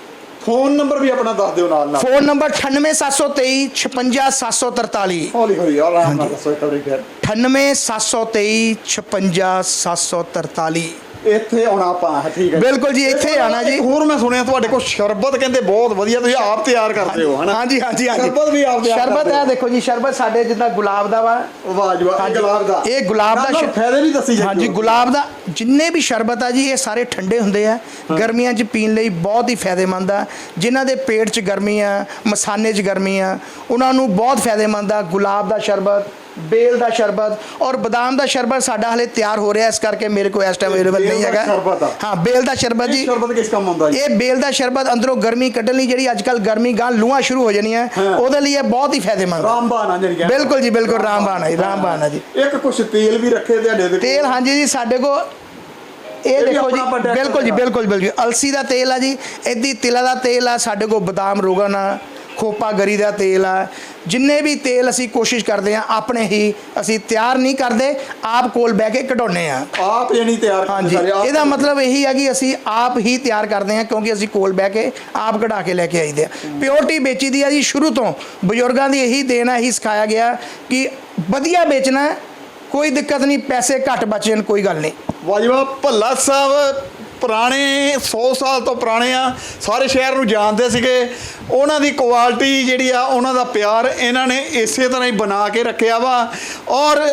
ਫੋਨ ਨੰਬਰ ਵੀ ਆਪਣਾ ਦੱਸ ਦਿਓ ਨਾਲ ਨਾਲ। ਫੋਨ ਨੰਬਰ 98723 56743 ਹੌਲੀ ਹੌਲੀ ਆਰਾਮ ਨਾਲ ਦੱਸੋ ਇੱਕ ਵਾਰੀ ਫਿਰ। 98723 56743 ਇੱਥੇ ਆਉਣਾ ਆਪਾਂ ਠੀਕ ਹੈ ਬਿਲਕੁਲ ਜੀ, ਇੱਥੇ ਆਉਣਾ ਜੀ। ਹੋਰ ਮੈਂ ਸੁਣਿਆ ਤੁਹਾਡੇ ਕੋਲ ਸ਼ਰਬਤ ਕਹਿੰਦੇ ਬਹੁਤ ਵਧੀਆ ਤੁਸੀਂ ਆਪ ਤਿਆਰ ਕਰਦੇ ਹੋ ਹਨਾ? ਹਾਂਜੀ ਹਾਂਜੀ ਹਾਂਜੀ। ਸ਼ਰਬਤ ਵੀ ਆਪ ਤਿਆਰ ਸ਼ਰਬਤ ਕਰਦੇ ਹੈ ਹੋ। ਦੇਖੋ ਜੀ ਸ਼ਰਬਤ ਸਾਡੇ ਜਿੱਦਾਂ ਗੁਲਾਬ ਦਾ ਵਾ। ਵਾਹ ਜੀ ਵਾਹ ਇਹ ਗੁਲਾਬ ਦਾ। ਇਹ ਗੁਲਾਬ ਦਾ ਫਾਇਦੇ ਵੀ ਦੱਸੀ ਹਾਂਜੀ ਗੁਲਾਬ ਦਾ ਜਿੰਨੇ ਵੀ ਸ਼ਰਬਤ ਆ ਜੀ ਇਹ ਸਾਰੇ ਠੰਡੇ ਹੁੰਦੇ ਆ। ਗਰਮੀਆਂ 'ਚ ਪੀਣ ਲਈ ਬਹੁਤ ਹੀ ਫਾਇਦੇਮੰਦ ਆ। ਜਿਨ੍ਹਾਂ ਦੇ ਪੇਟ 'ਚ ਗਰਮੀ ਆ ਮਸਾਨੇ 'ਚ ਗਰਮੀ ਆ ਉਹਨਾਂ ਨੂੰ ਬਹੁਤ ਫਾਇਦੇਮੰਦ ਆ ਗੁਲਾਬ ਦਾ ਸ਼ਰਬਤ। ਬੇਲ ਦਾ ਸ਼ਰਬਤ ਔਰ ਬਦਾਮ ਦਾ ਸ਼ਰਬਤ ਸਾਡਾ ਹਲੇ ਤਿਆਰ ਹੋ ਰਿਹਾ ਇਸ ਕਰਕੇ ਮੇਰੇ ਕੋਲ ਇਸ ਟਾਈਮ ਅਵੇਲੇਬਲ ਬੇਲ ਨਹੀਂ ਹੈਗਾ। ਹਾਂ ਬੇਲ ਦਾ ਸ਼ਰਬਤ ਜੀ। ਸ਼ਰਬਤ ਕਿਸ ਕੰਮ ਆਉਂਦਾ ਜੀ? ਇਹ ਬੇਲ ਦਾ ਸ਼ਰਬਤ ਅੰਦਰੋਂ ਗਰਮੀ ਕੱਢਣ ਲਈ ਜਿਹੜੀ ਅੱਜ ਕੱਲ ਗਰਮੀ ਗਾਂ ਲੂਆਂ ਸ਼ੁਰੂ ਹੋ ਜਾਣੀਆਂ। ਉਹਦੇ ਲਈ ਇਹ ਬਹੁਤ ਹੀ ਫਾਇਦੇਮੰਦ ਆ। ਜਿਹੜੀ। ਬਿਲਕੁਲ ਜੀ ਬਿਲਕੁਲ ਰਾਮਬਾਨ ਹੈ ਰਾਮਬਾਨ ਹੈ ਜੀ। ਇੱਕ ਕੁਛ ਤੇਲ ਵੀ ਰੱਖੇ ਤੁਹਾਡੇ ਦੇ ਤੇਲ ਹਾਂਜੀ ਜੀ ਸਾਡੇ ਕੋ ਇਹ ਦੇਖੋ ਜੀ ਬਿਲਕੁਲ ਜੀ। ਬਿਲਕੁਲ ਬਿਲਕੁਲ ਅਲਸੀ ਦਾ ਤੇਲ ਆ ਜੀ ਇਦੀ ਤਿਲਾਂ ਦਾ ਤੇਲ ਆ ਸਾਡੇ ਕੋ ਬਦਾਮ ਰੋਗਨ ਆ ਖੋਪਾ ਗਰੀ ਦਾ ਤੇਲ ਆ। ਜਿੰਨੇ ਵੀ ਤੇਲ ਅਸੀਂ ਕੋਸ਼ਿਸ਼ ਕਰਦੇ ਆ ਆਪਣੇ ਹੀ ਅਸੀਂ ਤਿਆਰ ਨਹੀਂ ਕਰਦੇ ਆਪ ਕੋਲ ਬਹਿ ਕੇ ਕਢਾਉਨੇ ਆ ਆਪ ਜਣੀ ਤਿਆਰ ਹਾਂਜੀ। ਇਹਦਾ ਮਤਲਬ ਇਹੀ ਹੈ ਕਿ ਅਸੀਂ ਆਪ ਹੀ ਤਿਆਰ ਕਰਦੇ ਹਾਂ ਕਿਉਂਕਿ ਅਸੀਂ ਕੋਲ ਬਹਿ ਕੇ ਆਪ ਕਢਾ ਕੇ ਲੈ ਕੇ ਆਈਦੇ ਆ ਪਿਓਰਟੀ ਵੇਚੀ ਦੀ ਆ ਜੀ ਸ਼ੁਰੂ ਤੋਂ। ਬਜ਼ੁਰਗਾਂ ਦੀ ਇਹੀ ਦੇਣ ਆ ਇਹੀ ਸਿਖਾਇਆ ਗਿਆ ਕਿ ਵਧੀਆ ਵੇਚਣਾ ਕੋਈ ਦਿੱਕਤ ਨਹੀਂ ਪੈਸੇ ਘੱਟ ਬਚਣ ਕੋਈ ਗੱਲ ਨਹੀਂ। ਵਾਜਵਾ ਭੱਲਾ ਸਾਹਿਬ। ਪੁਰਾਣੇ 100 ਸਾਲ ਤੋਂ ਪੁਰਾਣੇ ਆ, ਸਾਰੇ ਸ਼ਹਿਰ ਨੂੰ ਜਾਣਦੇ ਸੀਗੇ। ਉਹਨਾਂ ਦੀ ਕੁਆਲਿਟੀ ਜਿਹੜੀ ਆ, ਉਹਨਾਂ ਦਾ ਪਿਆਰ ਇਹਨਾਂ ਨੇ ਇਸੇ ਤਰ੍ਹਾਂ ਹੀ ਬਣਾ ਕੇ ਰੱਖਿਆ ਵਾ। ਔਰ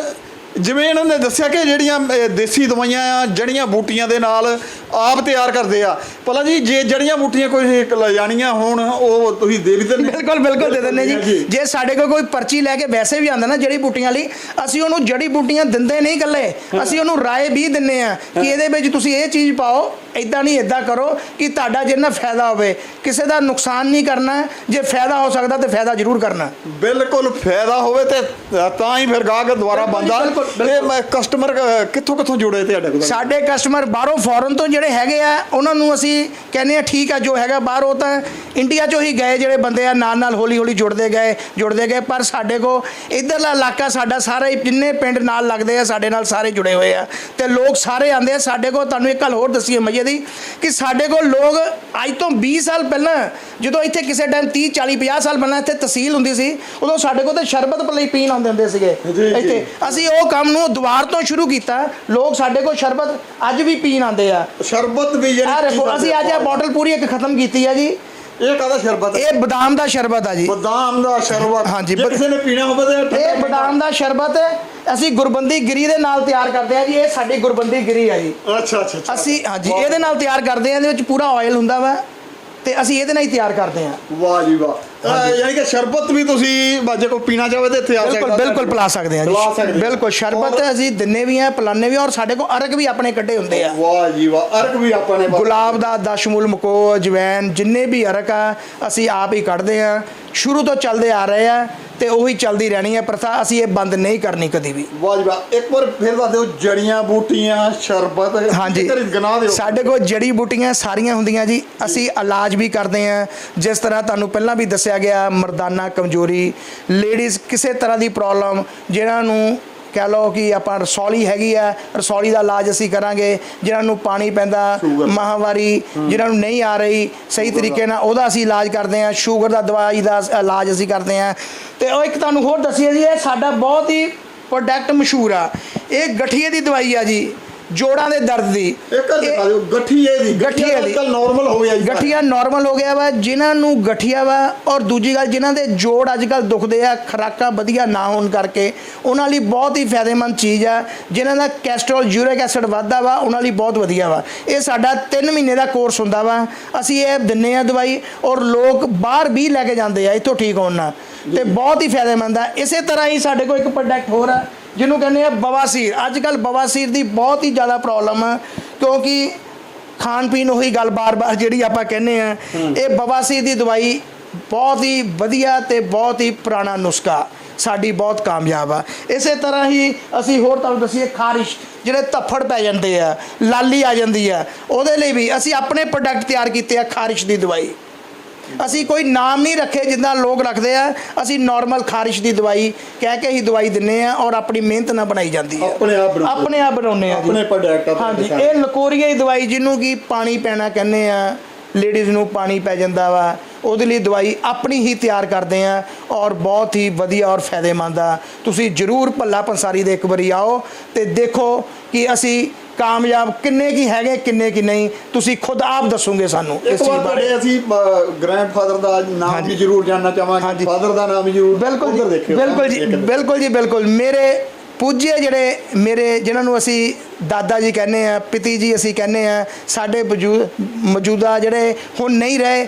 ਜਿਵੇਂ ਇਹਨਾਂ ਨੇ ਦੱਸਿਆ ਕਿ ਜਿਹੜੀਆਂ ਦੇਸੀ ਦਵਾਈਆਂ ਆ ਜੜੀਆਂ ਬੂਟੀਆਂ ਦੇ ਨਾਲ ਆਪ ਤਿਆਰ ਕਰਦੇ ਆ। ਭਲਾ ਜੀ ਜੇ ਜੜੀਆਂ ਬੂਟੀਆਂ ਕੋਈ ਲੈ ਜਾਣੀਆਂ ਹੋਣ ਉਹ ਤੁਸੀਂ ਦੇ ਵੀ ਦਿੰਦੇ ਬਿਲਕੁਲ ਬਿਲਕੁਲ ਦੇ ਦਿੰਦੇ ਜੀ। ਜੇ ਸਾਡੇ ਕੋਲ ਕੋਈ ਪਰਚੀ ਲੈ ਕੇ ਵੈਸੇ ਵੀ ਆਂਦਾ ਨਾ ਜੜੀ ਬੂਟੀਆਂ ਲਈ ਅਸੀਂ ਉਹਨੂੰ ਜੜੀ ਬੂਟੀਆਂ ਦਿੰਦੇ ਨਹੀਂ ਇਕੱਲੇ। ਅਸੀਂ ਉਹਨੂੰ ਰਾਏ ਵੀ ਦਿੰਨੇ ਆ ਕਿ ਇਹਦੇ ਵਿੱਚ ਤੁਸੀਂ ਇਹ ਚੀਜ਼ ਪਾਓ ਇਦਾਂ ਨਹੀਂ ਇਦਾਂ ਕਰੋ ਕਿ ਤੁਹਾਡਾ ਜਿੰਨਾ ਫਾਇਦਾ ਹੋਵੇ ਕਿਸੇ ਦਾ ਨੁਕਸਾਨ ਨਹੀਂ ਕਰਨਾ ਜੇ ਫਾਇਦਾ ਹੋ ਸਕਦਾ ਤੇ ਫਾਇਦਾ ਜ਼ਰੂਰ ਕਰਨਾ। ਬਿਲਕੁਲ ਫਾਇਦਾ ਹੋਵੇ ਤੇ ਤਾਂ ਹੀ ਫਿਰ ਗਾਹਕ ਦੁਆਰਾ ਬੰਦਾ ਤੇ ਮੈਂ ਕਸਟਮਰ ਕਿੱਥੋਂ ਕਿੱਥੋਂ ਜੁੜੇ ਤੁਹਾਡੇ ਕੋਲ? ਸਾਡੇ ਕਸਟਮਰ ਬਾਹਰੋਂ ਫੋਰਨ ਤੋਂ ਜਿਹੜੇ ਹੈਗੇ ਆ ਉਹਨਾਂ ਨੂੰ ਅਸੀਂ ਕਹਿੰਦੇ ਆ ਠੀਕ ਆ ਜੋ ਹੈਗਾ ਬਾਹਰ ਉਹ ਤਾਂ ਇੰਡੀਆ ਚੋਂ ਹੀ ਗਏ ਜਿਹੜੇ ਬੰਦੇ ਆ ਨਾਲ ਨਾਲ ਹੌਲੀ ਹੌਲੀ ਜੁੜਦੇ ਗਏ ਜੁੜਦੇ ਗਏ ਪਰ ਸਾਡੇ ਕੋ ਇਧਰਲਾ ਇਲਾਕਾ ਸਾਡਾ ਸਾਰਾ ਹੀ ਜਿੰਨੇ ਪਿੰਡ ਨਾਲ ਲੱਗਦੇ ਆ ਸਾਡੇ ਨਾਲ ਸਾਰੇ ਜੁੜੇ ਹੋਏ ਆ। ਤੇ ਲੋਕ ਸਾਰੇ ਆਂਦੇ ਆ ਸਾਡੇ ਕੋਲ ਤੁਹਾਨੂੰ ਇੱਕ ਗੱਲ ਹੋਰ ਦੱਸੀਏ ਮਜੇ ਦੀ ਕਿ ਸਾਡੇ ਕੋਲ ਲੋਕ ਅੱਜ ਤੋਂ 20 ਸਾਲ ਪਹਿਲਾਂ ਜਦੋਂ ਇੱਥੇ ਕਿਸੇ ਟਾਈਮ 30 40 50 ਸਾਲ ਪਹਿਲਾਂ ਇੱਥੇ ਤਹਿਸੀਲ ਹੁੰਦੀ ਸੀ ਉਦੋਂ ਸਾਡੇ ਕੋਲ ਤੇ ਸ਼ਰਬਤ ਪਲੀ ਪੀਣ ਆਉਂਦੇ ਹੁੰਦੇ ਸੀਗੇ। ਇੱਥੇ। ਅਸੀਂ ਉਹ ਕੰਮ ਨੂੰ ਦੁਬਾਰ ਤੋਂ ਸ਼ੁਰੂ ਕੀਤਾ ਲੋਕ ਸਾਡੇ ਕੋਲ ਸ਼ਰਬਤ ਅੱਜ ਵੀ ਪੀਣ ਆਉਂਦੇ ਆ। ਸ਼ਰਬਤ ਵੀ ਜਿਹੜੀ ਦੇਖੋ ਅਸੀਂ ਅੱਜ ਇਹ ਬੋਟਲ ਪੂਰੀ ਇੱਕ ਖਤਮ ਕੀਤੀ ਆ ਜੀ। ਇਹ ਕਾਹਦਾ ਸ਼ਰਬਤ ਹੈ ਇਹ ਬਦਾਮ ਦਾ ਸ਼ਰਬਤ ਆ ਜੀ। ਬਦਾਮ ਦਾ ਸ਼ਰਬਤ। ਹਾਂਜੀ, ਜੇ ਬਦ- ਕਿਸੇ ਨੇ ਪੀਣਾ ਹੋਵੇ ਤਾਂ ਇਹ ਬਦਾਮ ਦਾ ਸ਼ਰਬਤ ਅਸੀਂ ਗੁਰਬੰਦੀ ਗਿਰੀ ਦੇ ਨਾਲ ਤਿਆਰ ਕਰਦੇ ਆ ਜੀ ਇਹ ਸਾਡੀ ਗੁਰਬੰਦੀ ਗਿਰੀ ਆ ਜੀ। ਅੱਛਾ ਅੱਛਾ ਅੱਛਾ। ਅਸੀਂ ਹਾਂਜੀ ਇਹਦੇ ਨਾਲ ਤਿਆਰ ਕਰਦੇ ਆ ਇਹਦੇ ਵਿੱਚ ਪੂਰਾ ਆਇਲ ਹੁੰਦਾ ਵਾ ਤੇ ਅਸੀਂ ਇਹਦੇ ਨਾਲ ਹੀ ਤਿਆਰ ਕਰਦੇ ਆ। ਵਾਹ ਜੀ ਵਾਹ। ਯਾਨੀ ਕਿ ਸ਼ਰਬਤ ਵੀ ਤੁਸੀਂ ਬਾਜੇ ਕੋ ਪੀਣਾ ਚਾਹਵੇ ਤੇ ਇੱਥੇ ਆ ਬਿਲਕੁਲ ਸਕਦਾ। ਬਿਲਕੁਲ ਪਿਲਾ ਸਕਦੇ ਆ ਪਿਲਾ ਸਕਦੇ ਜੀ ਆ। ਬਿਲਕੁਲ ਸ਼ਰਬਤ ਅਸੀਂ ਦਿੰਨੇ ਵੀ ਆ ਪਿਲਾਨੇ ਵੀ ਆ ਔਰ ਸਾਡੇ ਕੋਲ ਅਰਗ ਵੀ ਆਪਣੇ ਕੱਢੇ ਹੁੰਦੇ ਆ। ਵਾਹ ਜੀ ਵਾਹ ਅਰਕ ਵੀ ਆਪਾਂ ਨੇ ਗੁਲਾਬ ਦਾ ਦਸ਼ਮੂਲ ਮਕੋ ਅਜਵੈਨ ਜਿੰਨੇ ਵੀ ਅਰਕ ਆ ਅਸੀਂ ਆਪ ਹੀ ਕੱਢਦੇ ਆ ਸ਼ੁਰੂ ਤੋਂ ਚੱਲਦੇ ਆ ਰਹੇ ਆ ਤੇ ਉਹੀ ਚੱਲਦੀ ਰਹਿਣੀ ਹੈ ਪ੍ਰਥਾ ਅਸੀਂ ਇਹ ਬੰਦ ਨਹੀਂ ਕਰਨੀ ਕਦੀ ਵੀ। ਵਾਹ ਇੱਕ ਵਾਰ ਫਿਰ ਦੱਸ ਦਿਓ ਜੜੀਆਂ ਬੂਟੀਆਂ ਸ਼ਰਬਤ ਹਾਂਜੀ। ਕਿਹੜੀ ਗਨਾ ਦਿਓ। ਸਾਡੇ ਕੋਲ ਜੜੀ ਬੂਟੀਆਂ ਸਾਰੀਆਂ ਹੁੰਦੀਆਂ ਜੀ ਅਸੀਂ ਇਲਾਜ ਵੀ ਕਰਦੇ ਆ। ਜਿਸ ਤਰ੍ਹਾਂ ਤੁਹਾਨੂੰ ਪਹਿਲਾਂ ਵੀ ਦੱਸਿਆ ਗਿਆ ਮਰਦਾਨਾ ਕਮਜ਼ੋਰੀ ਲੇਡੀਜ਼ ਕਿਸੇ ਤਰ੍ਹਾਂ ਦੀ ਪ੍ਰੋਬਲਮ ਜਿਹਨਾਂ ਨੂੰ ਕਹਿ ਲਓ ਕਿ ਆਪਾਂ ਰਸੌਲੀ ਹੈਗੀ ਆ ਰਸੌਲੀ ਦਾ ਇਲਾਜ ਅਸੀਂ ਕਰਾਂਗੇ ਜਿਹਨਾਂ ਨੂੰ ਪਾਣੀ ਪੈਂਦਾ। ਮਾਹਵਾਰੀ ਜਿਹਨਾਂ ਨੂੰ ਨਹੀਂ ਆ ਰਹੀ ਸਹੀ ਤਰੀਕੇ ਨਾਲ ਉਹਦਾ ਅਸੀਂ ਇਲਾਜ ਕਰਦੇ ਆ ਸ਼ੂਗਰ ਦਾ ਦਵਾਈ ਦਾ ਇਲਾਜ ਅਸੀਂ ਕਰਦੇ ਆ ਤੇ ਉਹ ਇੱਕ ਤੁਹਾਨੂੰ ਹੋਰ ਦੱਸੀਏ ਜੀ ਇਹ ਸਾਡਾ ਬਹੁਤ ਹੀ ਪ੍ਰੋਡਕਟ ਮਸ਼ਹੂਰ ਆ। ਇਹ ਗਠੀਏ ਦੀ ਦਵਾਈ ਆ ਜੀ। ਜੋੜਾਂ ਦੇ ਦਰਦ ਦੀ। ਇੱਕ ਦਿਖਾ ਦਿਓ ਗਠੀਏ ਦੀ। ਗਠੀਏ ਦੀ। ਕੱਲ ਨਾਰਮਲ ਹੋ ਗਿਆ ਜੀ ਗਠੀਆ ਨਾਰਮਲ ਹੋ ਗਿਆ ਵਾ ਜਿਨ੍ਹਾਂ ਨੂੰ ਗਠੀਆ ਵਾ ਔਰ ਦੂਜੀ ਗੱਲ ਜਿਨ੍ਹਾਂ ਦੇ ਜੋੜ ਅੱਜ ਕੱਲ ਦੁਖਦੇ ਆ ਖਰਾਕਾਂ ਵਧੀਆ ਨਾ ਹੋਣ ਕਰਕੇ ਉਹਨਾਂ ਲਈ ਬਹੁਤ ਹੀ ਫਾਇਦੇਮੰਦ ਚੀਜ਼ ਆ। ਜਿਨ੍ਹਾਂ ਦਾ ਕੈਸਟਰੋਲ ਯੂਰਿਕ ਐਸਿਡ ਵੱਧਦਾ ਵਾ ਉਹਨਾਂ ਲਈ ਬਹੁਤ ਵਧੀਆ ਵਾ। ਇਹ ਸਾਡਾ 3 ਮਹੀਨੇ ਦਾ ਕੋਰਸ ਹੁੰਦਾ ਵਾ। ਅਸੀਂ ਇਹ ਦਿੰਨੇ ਆ ਦਵਾਈ ਔਰ ਲੋਕ ਬਾਹਰ ਵੀ ਲੈ ਕੇ ਜਾਂਦੇ ਆ ਇੱਥੋਂ ਠੀਕ ਹੋਣ ਨਾਲ। ਤੇ ਬਹੁਤ ਹੀ ਫਾਇਦੇਮੰਦ ਆ। ਇਸੇ ਤਰ੍ਹਾਂ ਹੀ ਸਾਡੇ ਕੋਲ ਇੱਕ ਪ੍ਰੋਡਕਟ ਹੋਰ ਆ ਜਿਹਨੂੰ ਕਹਿੰਦੇ ਆ ਬਵਾਸੀਰ। ਅੱਜ ਕੱਲ ਬਵਾਸੀਰ ਦੀ ਬਹੁਤ ਹੀ ਜ਼ਿਆਦਾ ਪ੍ਰੋਬਲਮ ਆ ਕਿਉਂਕਿ ਖਾਣ ਪੀਣ ਉਹੀ ਗੱਲ ਬਾਰ-ਬਾਰ ਜਿਹੜੀ ਆਪਾਂ ਕਹਿੰਦੇ ਆ ਇਹ ਬਵਾਸੀਰ ਦੀ ਦਵਾਈ ਬਹੁਤ ਹੀ ਵਧੀਆ ਤੇ ਬਹੁਤ ਹੀ ਪੁਰਾਣਾ ਨੁਸਖਾ ਸਾਡੀ ਬਹੁਤ ਕਾਮਯਾਬ ਆ। ਇਸੇ ਤਰ੍ਹਾਂ ਹੀ ਅਸੀਂ ਹੋਰ ਤੁਹਾਨੂੰ ਦੱਸੀਏ ਖਾਰਿਸ਼ ਜਿਹੜੇ ਧੱਫੜ ਪੈ ਜਾਂਦੇ ਆ ਲਾਲੀ ਆ ਜਾਂਦੀ ਆ ਉਹਦੇ ਲਈ ਵੀ ਅਸੀਂ ਆਪਣੇ ਪ੍ਰੋਡਕਟ ਤਿਆਰ ਕੀਤੇ ਆ ਖਾਰਿਸ਼ ਦੀ ਦਵਾਈ। ਅਸੀਂ ਕੋਈ ਨਾਮ ਨਹੀਂ ਰੱਖੇ ਜਿੱਦਾਂ ਲੋਕ ਰੱਖਦੇ ਆ ਅਸੀਂ ਨਾਰਮਲ ਖਾਰਿਸ਼ ਦੀ ਦਵਾਈ ਕਹਿ ਕੇ ਹੀ ਦਵਾਈ ਦਿੰਨੇ ਆ ਔਰ ਆਪਣੀ ਮਿਹਨਤ ਨਾਲ ਬਣਾਈ ਜਾਂਦੀ ਹੈ ਆਪਣੇ ਆਪ ਬਣਾਉਂਦੇ। ਆਪਣੇ ਆਪ ਬਣਾਉਂਦੇ ਆ ਜੀ ਆਪਣੇ ਪ੍ਰੋਡਕਟ ਆਪਣੇ ਹਾਂਜੀ। ਇਹ ਲਕੋਰੀਆ ਦੀ ਦਵਾਈ ਜਿਹਨੂੰ ਕਿ ਪਾਣੀ ਪੈਣਾ ਕਹਿੰਦੇ ਆ ਲੇਡੀਜ਼ ਨੂੰ ਪਾਣੀ ਪੈ ਜਾਂਦਾ ਵਾ ਉਹਦੇ ਲਈ ਦਵਾਈ ਆਪਣੀ ਹੀ ਤਿਆਰ ਕਰਦੇ ਆ ਔਰ ਬਹੁਤ ਹੀ ਵਧੀਆ ਔਰ ਫਾਇਦੇਮੰਦ ਆ ਤੁਸੀਂ ਜਰੂਰ ਭੱਲਾ ਪੰਸਾਰੀ ਦੇ ਇੱਕ ਵਾਰੀ ਆਓ ਤੇ ਦੇਖੋ ਕਿ ਅਸੀਂ ਕਾਮਯਾਬ ਕਿੰਨੇ ਕੀ ਹੈਗੇ ਕਿੰਨੇ ਕੀ ਨਹੀਂ ਤੁਸੀਂ ਖੁਦ ਆਪ ਦੱਸੋਗੇ ਸਾਨੂੰ ਇੱਕ ਵਾਰ ਬਾਰੇ ਅਸੀਂ ਗ੍ਰੈਂਡਫਾਦਰ ਦਾ ਨਾਮ। ਵੀ ਜ਼ਰੂਰ ਜਾਨਣਾ ਚਾਹਾਂਗੇ। ਫਾਦਰ ਦਾ ਨਾਮ ਵੀ ਜ਼ਰੂਰ ਬਿਲਕੁਲ ਜੀ ਬਿਲਕੁਲ ਜੀ। ਬਿਲਕੁਲ ਜੀ ਬਿਲਕੁਲ ਮੇਰੇ ਪੂਜੇ ਜਿਹੜੇ ਮੇਰੇ ਜਿਨ੍ਹਾਂ ਨੂੰ ਅਸੀਂ ਦਾਦਾ ਜੀ ਕਹਿੰਦੇ ਆ ਪਿਤੀ ਜੀ ਅਸੀਂ ਕਹਿੰਦੇ ਆ ਸਾਡੇ ਮੌਜੂਦਾ ਜਿਹੜੇ ਹੁਣ ਨਹੀਂ ਰਹੇ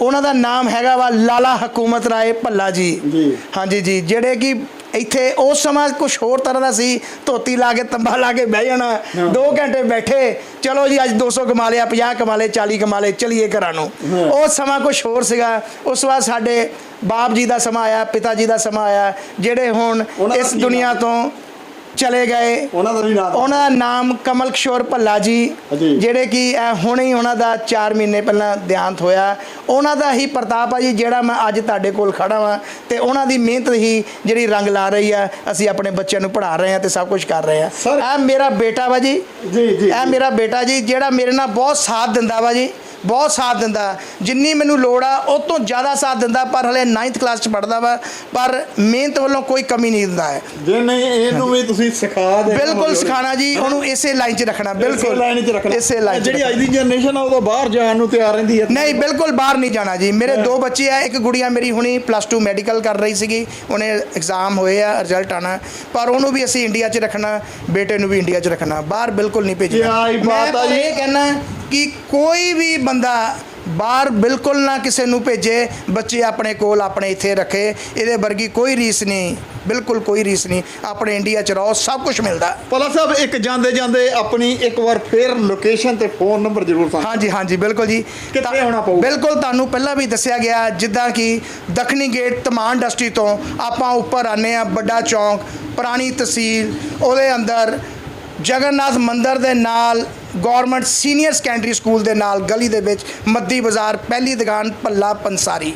ਉਹਨਾਂ ਦਾ ਨਾਮ ਹੈਗਾ ਵਾ ਲਾਲਾ ਹਕੂਮਤ ਰਾਏ ਭੱਲਾ ਜੀ ਜੀ। ਹਾਂਜੀ ਜੀ ਜਿਹੜੇ ਕਿ ਇੱਥੇ ਉਸ ਸਮਾਂ ਕੁਝ ਹੋਰ ਤਰ੍ਹਾਂ ਦਾ ਸੀ ਧੋਤੀ ਲਾ ਕੇ ਤੰਬਾ ਲਾ ਕੇ ਬਹਿ ਜਾਣਾ। 2 ਘੰਟੇ ਬੈਠੇ। ਚਲੋ ਜੀ ਅੱਜ 200 ਕਮਾ ਲਿਆ 50 ਕਮਾ ਲਏ 40 ਕਮਾ ਲਏ ਚਲੀਏ ਘਰਾਂ ਨੂੰ। ਉਹ ਸਮਾਂ ਕੁਝ ਹੋਰ ਸੀਗਾ। ਉਸ ਬਾਅਦ ਸਾਡੇ ਬਾਪ ਜੀ ਦਾ ਸਮਾਂ ਆਇਆ ਪਿਤਾ ਜੀ ਦਾ ਸਮਾਂ ਆਇਆ ਜਿਹੜੇ ਹੁਣ ਇਸ ਦੁਨੀਆ ਤੋਂ ਚਲੇ ਗਏ। ਉਹਨਾਂ ਦਾ ਵੀ ਨਾਮ? ਉਹਨਾਂ ਦਾ ਨਾਮ ਕਮਲ ਕਿਸ਼ੋਰ ਭੱਲਾ ਜੀ। ਜਿਹੜੇ ਕਿ ਇਹ ਹੁਣੇ ਹੀ ਉਹਨਾਂ ਦਾ 4 ਮਹੀਨੇ ਪਹਿਲਾਂ ਦੇਹਾਂਤ ਹੋਇਆ। ਉਹਨਾਂ ਦਾ ਹੀ ਪ੍ਰਤਾਪ ਆ ਜੀ ਜਿਹੜਾ ਮੈਂ ਅੱਜ ਤੁਹਾਡੇ ਕੋਲ ਖੜਾ ਵਾਂ ਤੇ ਉਹਨਾਂ ਦੀ ਮਿਹਨਤ ਹੀ ਜਿਹੜੀ ਰੰਗ ਲਾ ਰਹੀ ਆ ਅਸੀਂ ਆਪਣੇ ਬੱਚਿਆਂ ਨੂੰ ਪੜ੍ਹਾ ਰਹੇ ਆ ਤੇ ਸਭ ਕੁਝ ਕਰ ਰਹੇ ਆ ਇਹ ਮੇਰਾ ਬੇਟਾ ਵਾ ਜੀ। ਜੀ ਜੀ ਇਹ ਮੇਰਾ ਬੇਟਾ ਜੀ ਜਿਹੜਾ ਮੇਰੇ ਨਾਲ ਬਹੁਤ ਸਾਥ ਦਿੰਦਾ ਵਾ ਜੀ। ਬਹੁਤ ਸਾਥ ਦਿੰਦਾ ਜਿੰਨੀ ਮੈਨੂੰ ਲੋੜ ਆ ਉਹ ਤੋਂ ਜ਼ਿਆਦਾ ਸਾਥ ਦਿੰਦਾ ਪਰ ਹਲੇ 9th ਕਲਾਸ ਚ ਪੜਦਾ ਵਾ ਪਰ ਮਿਹਨਤ ਵੱਲੋਂ ਕੋਈ ਕਮੀ ਨਹੀਂ ਦਿੰਦਾ ਹੈ। ਜੇ ਨਹੀਂ ਇਹਨੂੰ ਵੀ ਤੁਸੀਂ ਸਿਖਾ ਦੇ ਬਿਲਕੁਲ ਸਿਖਾਣਾ ਜੀ ਉਹਨੂੰ ਇਸੇ ਲਾਈਨ 'ਚ ਰੱਖਣਾ ਬਿਲਕੁਲ ਲਾਈਨ 'ਚ ਰੱਖਣਾ। ਇਸੇ ਲਾਈਨ ਜਿਹੜੀ। ਅੱਜ ਦੀ ਜਨਰੇਸ਼ਨ ਆ ਉਹ ਤਾਂ ਬਾਹਰ ਜਾਣ ਨੂੰ ਤਿਆਰ ਰਹਿੰਦੀ ਹੈ। ਨਹੀਂ ਬਿਲਕੁਲ ਬਾਹਰ ਨਹੀਂ ਜਾਣਾ ਜੀ। ਮੇਰੇ ਦੋ ਬੱਚੇ ਆ ਇੱਕ ਗੁੜੀਆ ਮੇਰੀ ਹੁਣੀ ਪਲੱਸ 2 ਮੈਡੀਕਲ ਕਰ ਰਹੀ ਸੀਗੀ ਉਹਨੇ ਐਗਜ਼ਾਮ ਹੋਏ ਆ ਰਿਜ਼ਲਟ ਆਣਾ ਪਰ ਉਹਨੂੰ ਵੀ ਅਸੀਂ ਇੰਡੀਆ 'ਚ ਰੱਖਣਾ ਬੇਟੇ ਨੂੰ ਵੀ ਇੰਡੀਆ 'ਚ ਰੱਖਣਾ ਬਾਹਰ ਬਿਲਕੁਲ ਨਹੀਂ ਭੇਜਣਾ। ਮੈਂ ਆ ਪਰ ਜੀ। ਇਹ ਕਹਿਣਾ ਕਿ ਕੋਈ ਵੀ ਬੰਦਾ ਬਾਹਰ ਬਿਲਕੁਲ ਨਾ ਕਿਸੇ ਨੂੰ ਭੇਜੇ ਬੱਚੇ ਆਪਣੇ ਕੋਲ ਆਪਣੇ ਇੱਥੇ ਰੱਖੇ ਇਹਦੇ ਵਰਗੀ ਕੋਈ ਰੀਸ ਨਹੀਂ ਬਿਲਕੁਲ ਕੋਈ ਰੀਸ ਨਹੀਂ ਆਪਣੇ ਇੰਡੀਆ 'ਚ ਰਹੋ ਸਭ ਕੁਝ ਮਿਲਦਾ ਭਲਾ ਸਾਹਿਬ ਇੱਕ ਜਾਂਦੇ ਜਾਂਦੇ ਆਪਣੀ ਇੱਕ ਵਾਰ ਫੇਰ ਲੋਕੇਸ਼ਨ ਤੇ ਫੋਨ ਨੰਬਰ ਜ਼ਰੂਰ ਸਾਨੂੰ ਹਾਂਜੀ ਹਾਂਜੀ ਬਿਲਕੁਲ ਜੀ ਕਿੱਥੇ ਆਉਣਾ ਪਊ? ਬਿਲਕੁਲ ਤੁਹਾਨੂੰ ਪਹਿਲਾਂ ਵੀ ਦੱਸਿਆ ਗਿਆ ਜਿੱਦਾਂ ਕਿ ਦੱਖਣੀ ਗੇਟ ਤਮਾਨ ਇੰਡਸਟਰੀ ਤੋਂ ਆਪਾਂ ਉੱਪਰ ਆਨੇ ਆ ਵੱਡਾ ਚੌਂਕ ਪੁਰਾਣੀ ਤਹਿਸੀਲ ਉਹਦੇ ਅੰਦਰ ਜਗਨਨਾਥ ਮੰਦਿਰ ਦੇ ਨਾਲ ਗਵਰਨਮੈਂਟ ਸੀਨੀਅਰ ਸੈਕੰਡਰੀ ਸਕੂਲ ਦੇ ਨਾਲ ਗਲੀ ਦੇ ਵਿੱਚ ਮੱਦੀ ਬਾਜ਼ਾਰ, ਪਹਿਲੀ ਦੁਕਾਨ, ਭੱਲਾ ਪੰਸਾਰੀ।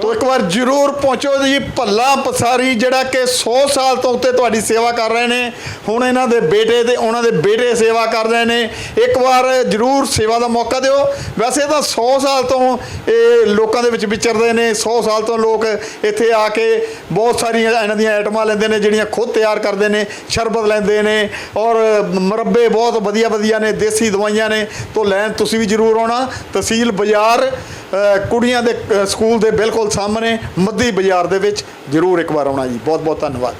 ਤੋ ਇੱਕ ਵਾਰ ਜਰੂਰ ਪਹੁੰਚੋ ਜੀ, ਭੱਲਾ ਪਸਾਰੀ, ਜਿਹੜਾ ਕਿ 100 ਸਾਲ ਤੋਂ ਉੱਤੇ ਤੁਹਾਡੀ ਸੇਵਾ ਕਰ ਰਹੇ ਨੇ। ਹੁਣ ਇਹਨਾਂ ਦੇ ਬੇਟੇ ਤੇ ਉਹਨਾਂ ਦੇ ਬੇਟੇ ਸੇਵਾ ਕਰ ਰਹੇ ਨੇ। ਇੱਕ ਵਾਰ ਜਰੂਰ ਸੇਵਾ ਦਾ ਮੌਕਾ ਦਿਓ। ਵੈਸੇ ਤਾਂ 100 ਸਾਲ ਤੋਂ ਇਹ ਲੋਕਾਂ ਦੇ ਵਿੱਚ ਵਿਚਰਦੇ ਨੇ। 100 ਸਾਲ ਤੋਂ ਲੋਕ ਇੱਥੇ ਆ ਕੇ ਬਹੁਤ ਸਾਰੀਆਂ ਇਹਨਾਂ ਦੀਆਂ ਆਈਟਮਾਂ ਲੈਂਦੇ ਨੇ, ਜਿਹੜੀਆਂ ਖੁਦ ਤਿਆਰ ਕਰਦੇ ਨੇ, ਸ਼ਰਬਤ ਲੈਂਦੇ ਨੇ ਔਰ ਮੁਰੱਬੇ ਬਹੁਤ ਵਧੀਆ ਵਧੀਆ ਨੇ, ਦੇਸੀ ਦਵਾਈਆਂ ਨੇ। ਤੋਂ ਲੈਣ ਤੁਸੀਂ ਵੀ ਜਰੂਰ ਆਉਣਾ। ਤਹਿਸੀਲ ਬਾਜ਼ਾਰ ਕੁੜੀਆਂ ਦੇ ਸਕੂਲ ਦੇ ਬਿਲਕੁਲ ਸਾਹਮਣੇ ਮੱਦੀ ਬਾਜ਼ਾਰ ਦੇ ਵਿੱਚ ਜਰੂਰ ਇੱਕ ਵਾਰ ਆਉਣਾ ਜੀ। ਬਹੁਤ ਬਹੁਤ ਧੰਨਵਾਦ।